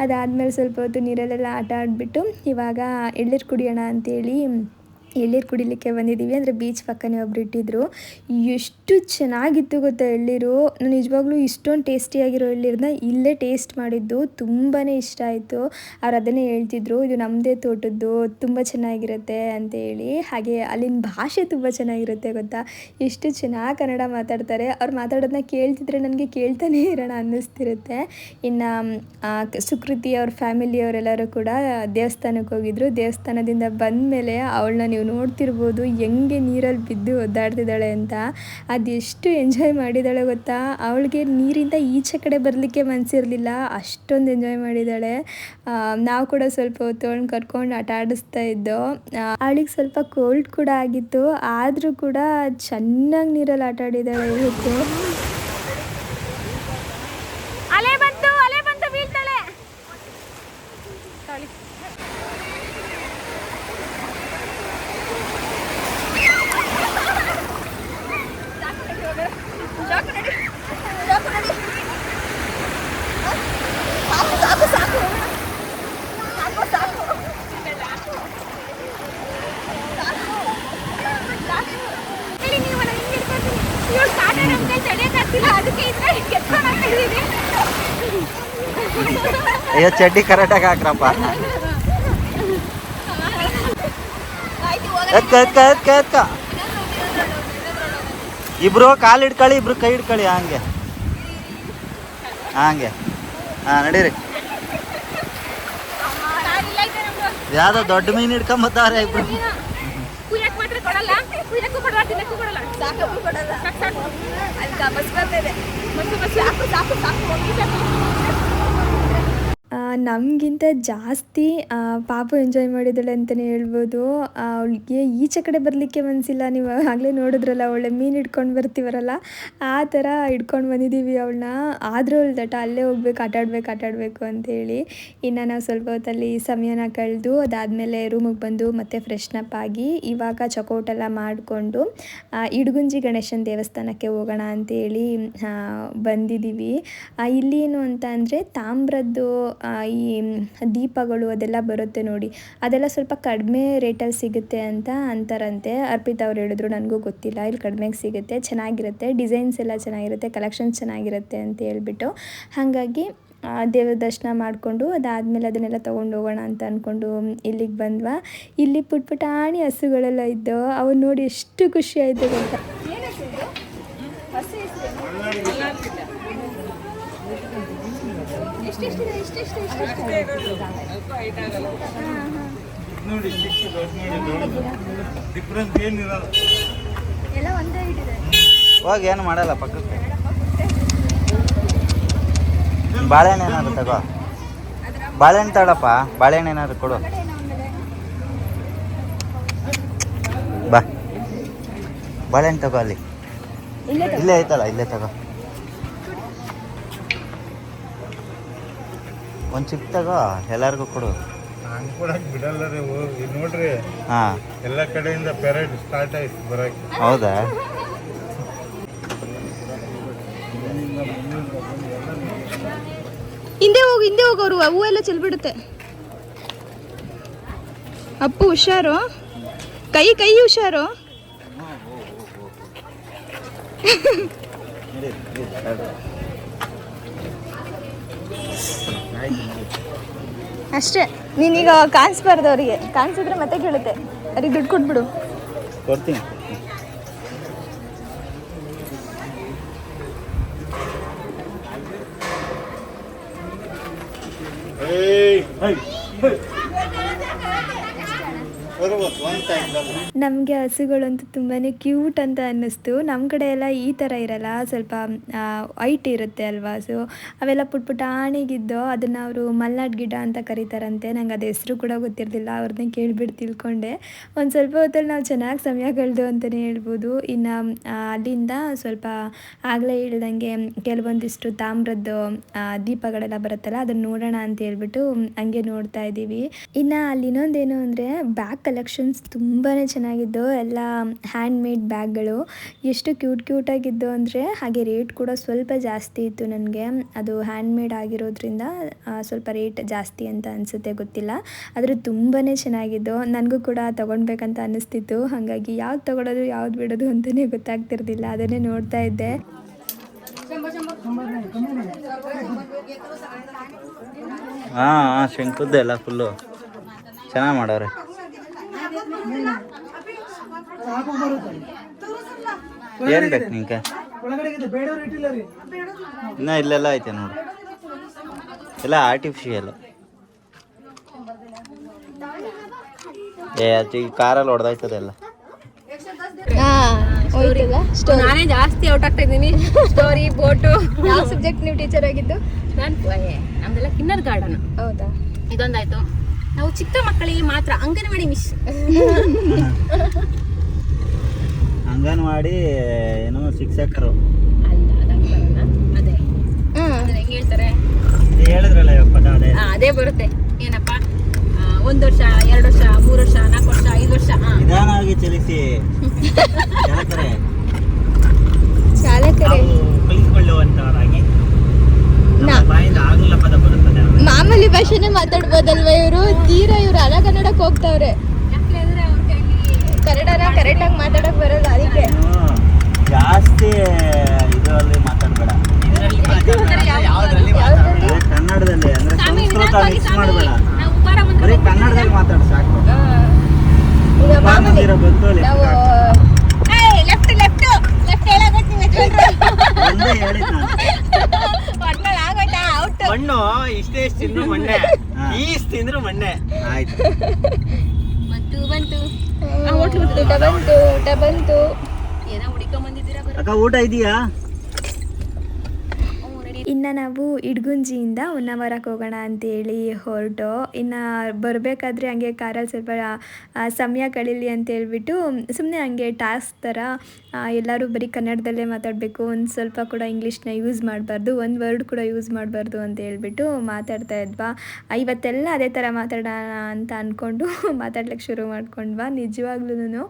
Speaker 3: ಅದಾದಮೇಲೆ ಸ್ವಲ್ಪ ಹೊತ್ತು ನೀರಲ್ಲೆಲ್ಲ ಆಟ ಆಡಿಬಿಟ್ಟು ಇವಾಗ ಎಳ್ನೀರು ಕುಡಿಯೋಣ ಅಂತೇಳಿ ಎಳ್ನೀರು ಕುಡಿಲಿಕ್ಕೆ ಬಂದಿದ್ದೀವಿ. ಅಂದರೆ ಬೀಚ್ ಪಕ್ಕನೇ ಒಬ್ರು ಇಟ್ಟಿದ್ರು. ಎಷ್ಟು ಚೆನ್ನಾಗಿತ್ತು ಗೊತ್ತಾ ಎಳ್ಳೀರು ನಾನು ನಿಜವಾಗ್ಲೂ ಇಷ್ಟೊಂದು ಟೇಸ್ಟಿಯಾಗಿರೋ ಎಳ್ಳೀರನ್ನ ಇಲ್ಲೇ ಟೇಸ್ಟ್ ಮಾಡಿದ್ದು. ತುಂಬಾ ಇಷ್ಟ ಆಯಿತು. ಅವ್ರು ಅದನ್ನೇ ಹೇಳ್ತಿದ್ರು, ಇದು ನಮ್ಮದೇ ತೋಟದ್ದು. ತುಂಬ ಚೆನ್ನಾಗಿರುತ್ತೆ ಅಂತ ಹೇಳಿ. ಹಾಗೆ ಅಲ್ಲಿನ ಭಾಷೆ ತುಂಬ ಚೆನ್ನಾಗಿರುತ್ತೆ ಗೊತ್ತಾ. ಎಷ್ಟು ಚೆನ್ನಾಗಿ ಕನ್ನಡ ಮಾತಾಡ್ತಾರೆ. ಅವ್ರು ಮಾತಾಡೋದನ್ನ ಕೇಳ್ತಿದ್ರೆ ನನಗೆ ಕೇಳ್ತಾನೆ ಇರೋಣ ಅನ್ನಿಸ್ತಿರುತ್ತೆ. ಇನ್ನು ಸುಕೃತಿ ಅವ್ರ ಫ್ಯಾಮಿಲಿ ಅವರೆಲ್ಲರೂ ಕೂಡ ದೇವಸ್ಥಾನಕ್ಕೆ ಹೋಗಿದ್ರು. ದೇವಸ್ಥಾನದಿಂದ ಬಂದ ಮೇಲೆ ಅವಳನ್ನ ನೀವು ನೋಡ್ತಿರ್ಬೋದು, ಹೆಂಗೆ ನೀರಲ್ಲಿ ಬಿದ್ದು ಒದ್ದಾಡ್ತಿದ್ದಾಳೆ ಅಂತ. ಅದೆಷ್ಟು ಎಂಜಾಯ್ ಮಾಡಿದ್ದಾಳೆ ಗೊತ್ತಾ? ಅವಳಿಗೆ ನೀರಿಂದ ಈಚೆ ಕಡೆ ಬರಲಿಕ್ಕೆ ಮನಸ್ಸಿರಲಿಲ್ಲ ಅಷ್ಟೊಂದು ಎಂಜಾಯ್ ಮಾಡಿದ್ದಾಳೆ. ನಾವು ಕೂಡ ಸ್ವಲ್ಪ ಹೊತ್ತು ಕರ್ಕೊಂಡು ಆಟ ಆಡಿಸ್ತಾ ಇದ್ದೋ. ಅವಳಿಗೆ ಸ್ವಲ್ಪ ಕೋಲ್ಡ್ ಕೂಡ ಆಗಿತ್ತು. ಆದರೂ ಕೂಡ ಚೆನ್ನಾಗಿ ನೀರಲ್ಲಿ ಆಟ ಆಡಿದ್ದಾಳೆ ಇವತ್ತು
Speaker 4: ಅಲೆ ಬಂತು ಅಲೆ ಬಂತು ಬೀಳ್ತಾಳೆ ತೊಳಿ. ಹೇಳಿ ನೀವು ನಾನು ಹಿಂಗೆ ಹಿಡ್ಕೊತೀನಿ. ಇವ್ಳು ಕಾಟ ನಮ್ ಕೈಲಿ ತಡ್ಯಕ್ಕಾಗ್ತಿಲ್ಲ, ಅದಕ್ಕೆ ಈ ಕಡೆ ಕೆತ್ಕೊಂಡ್ ಹಾಕ್ತಿದೀನಿ.
Speaker 2: ಅಯ್ಯೋ, ಚಡ್ಡಿ ಕರೆಕ್ಟಾಗಿ ಹಾಕ್ರಪ್ಪ. ಇಬ್ರು ಕಾಲು ಹಿಡ್ಕೊಳ್ಳಿ, ಇಬ್ರು ಕೈ ಹಿಡ್ಕೊಳ್ಳಿ, ಹಂಗೆ. ಹಂಗೆ. ಹಾಂ, ನಡೀರಿ. ಯಾವುದೋ ದೊಡ್ಡ ಮೀನು ಸಾಕು ಇಬ್ರು
Speaker 4: ನೀನು
Speaker 3: ನಮಗಿಂತ ಜಾಸ್ತಿ ಪಾಪ ಎಂಜಾಯ್ ಮಾಡಿದ್ದಾಳೆ ಅಂತಲೇ ಹೇಳ್ಬೋದು. ಅವಳಿಗೆ ಈಚೆ ಕಡೆ ಬರಲಿಕ್ಕೆ ಮನಸ್ಸಿಲ್ಲ ನೀವು ಆಗಲೇ ನೋಡಿದ್ರಲ್ಲ ಅವಳೆ ಮೀನು ಹಿಡ್ಕೊಂಡು ಬರ್ತೀವರಲ್ಲ? ಆ ಥರ ಹಿಡ್ಕೊಂಡು ಬಂದಿದ್ದೀವಿ ಅವಳನ್ನ. ಆದರೂ ಅವಳು ದಟ ಅಲ್ಲೇ ಹೋಗ್ಬೇಕು ಆಟಾಡ್ಬೇಕು ಆಟಾಡಬೇಕು ಅಂತೇಳಿ ಇನ್ನು ನಾವು ಸ್ವಲ್ಪ ಹೊತ್ತಲ್ಲಿ ಸಮಯನ ಕಳೆದು, ಅದಾದಮೇಲೆ ರೂಮಿಗೆ ಬಂದು ಮತ್ತೆ ಫ್ರೆಶ್ನಪ್ ಆಗಿ ಇವಾಗ ಚಕೌಟ್ ಎಲ್ಲ ಮಾಡಿಕೊಂಡು ಇಡಗುಂಜಿ ಗಣೇಶನ ದೇವಸ್ಥಾನಕ್ಕೆ ಹೋಗೋಣ ಅಂತೇಳಿ ಬಂದಿದ್ದೀವಿ. ಇಲ್ಲಿ ಏನು ಅಂತ ಅಂದರೆ ತಾಮ್ರದ್ದು ಈ ದೀಪಗಳು ಅದೆಲ್ಲ ಬರುತ್ತೆ ನೋಡಿ. ಅದೆಲ್ಲ ಸ್ವಲ್ಪ ಕಡಿಮೆ ರೇಟಲ್ಲಿ ಸಿಗುತ್ತೆ ಅಂತ ಅಂತಾರಂತೆ. ಅರ್ಪಿತಾ ಅವ್ರು ಹೇಳಿದ್ರು, ನನಗೂ ಗೊತ್ತಿಲ್ಲ, ಇಲ್ಲಿ ಕಡಿಮೆಗೆ ಸಿಗುತ್ತೆ, ಚೆನ್ನಾಗಿರುತ್ತೆ, ಡಿಸೈನ್ಸ್ ಎಲ್ಲ ಚೆನ್ನಾಗಿರುತ್ತೆ ಕಲೆಕ್ಷನ್ಸ್ ಚೆನ್ನಾಗಿರುತ್ತೆ ಅಂತ ಹೇಳ್ಬಿಟ್ಟು. ಹಾಗಾಗಿ ದೇವರ ದರ್ಶನ ಮಾಡಿಕೊಂಡು ಅದಾದಮೇಲೆ ಅದನ್ನೆಲ್ಲ ತೊಗೊಂಡು ಹೋಗೋಣ ಅಂತ ಅಂದ್ಕೊಂಡು ಇಲ್ಲಿಗೆ ಬಂದ್ವಾ. ಇಲ್ಲಿ ಪುಟ್ ಪುಟಾಣಿ ಹಸುಗಳೆಲ್ಲ ಇದ್ದವು. ಅವನು ನೋಡಿ ಎಷ್ಟು ಖುಷಿ ಆಯಿತು ಗೊತ್ತಾ? ಒಂದೇ ಇಟ್ಟಿದೆ
Speaker 2: ಹೋಗಿ ಏನು ಮಾಡಲ್ಲ ಪಕ್ಕಕ್ಕೆ. ಬಾಳೆಹಣ್ಣು ಏನಾದ್ರು ತಗೋ. ಬಾಳೆಹಣ್ಣು ತಗೊಳಪ್ಪ, ಬಾಳೆಹಣ್ಣು ಏನಾದ್ರು ಕೊಡು. ಬಾ. ಬಾಳೆಹಣ್ಣು ತಗೋ ಅಲ್ಲಿ. ಇಲ್ಲೇ ಐತಲ್ಲ, ಇಲ್ಲೇ ತಗೋ. ಒಂದು ಚಿಕ್ಕ ತಗೋ ಎಲ್ಲರಿಗೂ ಕೊಡು.
Speaker 5: ಅನ್ಕೊಳಕ್ ಬಿಡಲ್ಲ ರೀ ಹೋಗಿ ನೋಡ್ರಿ.
Speaker 2: ಹಾಂ.
Speaker 5: ಎಲ್ಲ ಕಡೆಯಿಂದ ಪೆರೇಡ್ ಸ್ಟಾರ್ಟ್ ಆಯ್ತು ಬರಕ್ಕೆ.
Speaker 2: ಹೌದಾ?
Speaker 4: ಹಿಂದೆ ಹೋಗಿ ಹಿಂದೆ ಅವರು ಹೂವು ಎಲ್ಲ ಚೆಲ್ಬಿಡುತ್ತೆ. ಅಪ್ಪು ಹುಷಾರು. ಕೈ ಕೈ ಹುಷಾರು. ಅಷ್ಟೇ ನೀನೀಗ ಕಾಣಿಸ್ಬಾರ್ದು ಅವರಿಗೆ ಕಾಣಿಸಿದ್ರೆ ಮತ್ತೆ ಕೇಳುತ್ತೆ. ಅವ್ರಿಗೆ ದುಡ್ಡು ಕೊಟ್ಬಿಡು.
Speaker 2: ಕೊಡ್ತೀನಿ.
Speaker 3: ನಮಗೆ ಹಸುಗಳಂತೂ ತುಂಬಾ ಕ್ಯೂಟ್ ಅಂತ ಅನ್ನಿಸ್ತು. ನಮ್ಮ ಕಡೆ ಎಲ್ಲ ಈ ಥರ ಇರಲ್ಲ. ಸ್ವಲ್ಪ ವೈಟ್ ಇರುತ್ತೆ ಅಲ್ವಾ? ಸೊ ಅವೆಲ್ಲ ಪುಟ್ ಆಣಿಗಿದ್ದೋ ಅದನ್ನು ಅವರು ಮಲ್ನಾಡ್ ಗಿಡ ಅಂತ ಕರೀತಾರಂತೆ. ನಂಗೆ ಅದು ಹೆಸರು ಕೂಡ ಗೊತ್ತಿರಲಿಲ್ಲ. ಅವ್ರನ್ನೇ ಕೇಳಿಬಿಟ್ಟು ತಿಳ್ಕೊಂಡೆ. ಒಂದು ಸ್ವಲ್ಪ ಹೊತ್ತಲ್ಲಿ ನಾವು ಚೆನ್ನಾಗಿ ಸಮಯ ಕಳೆದು ಅಂತಲೇ ಹೇಳ್ಬೋದು. ಇನ್ನು ಅಲ್ಲಿಂದ ಸ್ವಲ್ಪ ಆಗಲೇ ಹೇಳ್ದಂಗೆ ಕೆಲವೊಂದಿಷ್ಟು ತಾಮ್ರದ್ದು ದೀಪಗಳೆಲ್ಲ ಬರುತ್ತಲ್ಲ ಅದನ್ನು ನೋಡೋಣ ಅಂತ ಹೇಳ್ಬಿಟ್ಟು ಹಂಗೆ ನೋಡ್ತಾ ಇದ್ದೀವಿ ಇನ್ನು ಅಲ್ಲಿ ಇನ್ನೊಂದೇನು ಅಂದರೆ ಬ್ಯಾಗ್ ಕಲೆಕ್ಷನ್ಸ್ ತುಂಬಾ ಚೆನ್ನಾಗಿದ್ದು, ಎಲ್ಲ ಹ್ಯಾಂಡ್ ಮೇಡ್ ಬ್ಯಾಗ್ಗಳು. ಎಷ್ಟು ಕ್ಯೂಟ್ ಕ್ಯೂಟಾಗಿದ್ದು ಅಂದರೆ, ಹಾಗೆ ರೇಟ್ ಕೂಡ ಸ್ವಲ್ಪ ಜಾಸ್ತಿ ಇತ್ತು ನನಗೆ. ಅದು ಹ್ಯಾಂಡ್ ಮೇಡ್ ಆಗಿರೋದ್ರಿಂದ ಸ್ವಲ್ಪ ರೇಟ್ ಜಾಸ್ತಿ ಅಂತ ಅನಿಸುತ್ತೆ, ಗೊತ್ತಿಲ್ಲ. ಆದರೆ ತುಂಬಾ ಚೆನ್ನಾಗಿದ್ದು. ನನಗೂ ಕೂಡ ತೊಗೊಳ್ಬೇಕಂತ ಅನ್ನಿಸ್ತಿತ್ತು ಹಾಗಾಗಿ ಯಾವ್ದು ತೊಗೊಳೋದು, ಯಾವ್ದು ಬಿಡೋದು ಅಂತಲೇ ಗೊತ್ತಾಗ್ತಿರಲಿಲ್ಲ ಅದನ್ನೇ ನೋಡ್ತಾ ಇದ್ದೆ.
Speaker 2: ಹಾಂ ಹಾಂ ಶಂಕುದ್ದೆ ಎಲ್ಲ ಫುಲ್ಲು ಚೆನ್ನಾಗಿ ಮಾಡವ್ರೆ. ಏನು ಬೇಕು ನಿಂಗೆ? ಇನ್ನ ಇಲ್ಲೆಲ್ಲ ಐತೆ ನೋಡು. ಎಲ್ಲ ಆರ್ಟಿಫಿಷಿಯಲ್ ಏ ಅದು ಈ ಕಾರಲ್ಲಿ ಹೊಡೆದಾಯ್ತದೆ ಎಲ್ಲ.
Speaker 4: ನಾನೇ ಜಾಸ್ತಿ ಔಟ್ ಆಗ್ತಾ ಇದ್ದೀನಿ. ಸ್ಟೋರಿ ಬೋಟು ಯಾವ ಸಬ್ಜೆಕ್ಟ್ ನೀವು ಟೀಚರ್ ಆಗಿದ್ದು?
Speaker 6: ನಾನು ನಮ್ದೆಲ್ಲ ಕಿನ್ನರ್ ಗಾರ್ಡನ್
Speaker 4: ಹೌದಾ?
Speaker 6: ಇದೊಂದಾಯ್ತು. ನಾವು ಚಿಕ್ಕ ಮಕ್ಕಳಿಗೆ ಮಾತ್ರ ಅಂಗನವಾಡಿ ಮಿಶ್ [LAUGHS]
Speaker 2: ಅಂಗನವಾಡಿ ಏನೋ ಶಿಕ್ಷಕರು.
Speaker 6: ಅದೇ. ಹೆಂಗ್ ಹೇಳ್ತಾರೆ?
Speaker 2: ಹೇಳಿದ್ರಲ್ಲ ಪದ ಅದೇ.
Speaker 6: ಅದೇ ಬರುತ್ತೆ. ಏನಪ್ಪ? ಒಂದ್ ವರ್ಷ ಎರಡು ವರ್ಷ ಮೂರು ವರ್ಷ ನಾಲ್ಕು ವರ್ಷ ಐದು ವರ್ಷ
Speaker 2: ನಿಧಾನವಾಗಿ ಚಲಿಸಿ. ಚಾಲಕರೇ
Speaker 4: ಚಾಲಕರೇ
Speaker 2: ಕಲಿತುಕೊಳ್ಳುವಂತವರಾಗಿ
Speaker 4: ನಾ
Speaker 2: ಬಾಯಿಂದ ಆಗಲ್ಲ ಪದ ಬರುತ್ತದೆ
Speaker 4: ಮಾಮೂಲಿ ಭಾಷೆನೇ ಮಾತಾಡ್ಬೋದಲ್ವ ಇವರು? ತೀರಾ ಇವ್ರು ಅಲ ಕನ್ನಡಕ್ಕೆ ಹೋಗ್ತಾವ್ರೆ. ಕನ್ನಡನ ಕರೆಕ್ಟಾಗಿ ಮಾತಾಡಕ್ ಬರಲ್ಲ ಅದಕ್ಕೆ.
Speaker 2: ಜಾಸ್ತಿ ಇದರಲ್ಲಿ ಮಾತಾಡಬೇಡ. ಅದೇ ಕನ್ನಡದಲ್ಲಿ ಅಂದ್ರೆ ಸಂಸ್ಕೃತ ಮಿಕ್ಸ್ ಮಾಡಬೇಡ.
Speaker 6: ನಾವು
Speaker 2: ಬರೀ ಕನ್ನಡದಲ್ಲಿ ಮಾತಾಡು ಸಾಕು.
Speaker 4: ಮಾಮೂಲಿ ನಾವು
Speaker 6: ಲೆಫ್ಟ್ ಲೆಫ್ಟ್ ಲೆಫ್ಟ್
Speaker 2: ಹೇಳಿದ್ ನಾನು. [LAUGHS]
Speaker 7: ಮಣ್ಣು ಇಷ್ಟೇ ಇಷ್ಟು ತಿಂದ್ರು ಮಣ್ಣೆ. ಈಸ್ ತಿಂದ್ರು ಮಣ್ಣೆ.
Speaker 2: ಆಯ್ತು.
Speaker 6: ಬಂತು ಬಂತು.
Speaker 4: ಊಟ ಬಂತು ಊಟ ಬಂತು.
Speaker 6: ಏನೋ ಹುಡಿಕೊಂಡ್ ಬಂದಿದ್ದೀರಾ
Speaker 2: ಅಕ್ಕ ಊಟ ಇದೆಯಾ?
Speaker 3: ಇನ್ನು ನಾವು ಇಡ್ಗುಂಜಿಯಿಂದ ಹೊನ್ನಾವರಕ್ಕೆ ಹೋಗೋಣ ಅಂತೇಳಿ ಹೊರಟು. ಇನ್ನು ಬರಬೇಕಾದ್ರೆ ಹಂಗೆ ಕಾರಲ್ಲಿ ಸ್ವಲ್ಪ ಸಮಯ ಕಳೀಲಿ ಅಂತ ಹೇಳ್ಬಿಟ್ಟು ಸುಮ್ಮನೆ ಹಂಗೆ ಟಾಸ್ಕ್ ಥರ ಎಲ್ಲರೂ ಬರೀ ಕನ್ನಡದಲ್ಲೇ ಮಾತಾಡಬೇಕು, ಒಂದು ಸ್ವಲ್ಪ ಕೂಡ ಇಂಗ್ಲೀಷ್ನ ಯೂಸ್ ಮಾಡಬಾರ್ದು, ಒಂದು ವರ್ಡ್ ಕೂಡ ಯೂಸ್ ಮಾಡಬಾರ್ದು ಅಂತ ಹೇಳ್ಬಿಟ್ಟು ಮಾತಾಡ್ತಾ ಇದ್ವಾ. ಇವತ್ತೆಲ್ಲ ಅದೇ ಥರ ಮಾತಾಡೋಣ ಅಂತ ಅಂದ್ಕೊಂಡು [LAUGHS] ಮಾತಾಡ್ಲಿಕ್ಕೆ ಶುರು ಮಾಡ್ಕೊಂಡ್ವಾ. ನಿಜವಾಗ್ಲೂ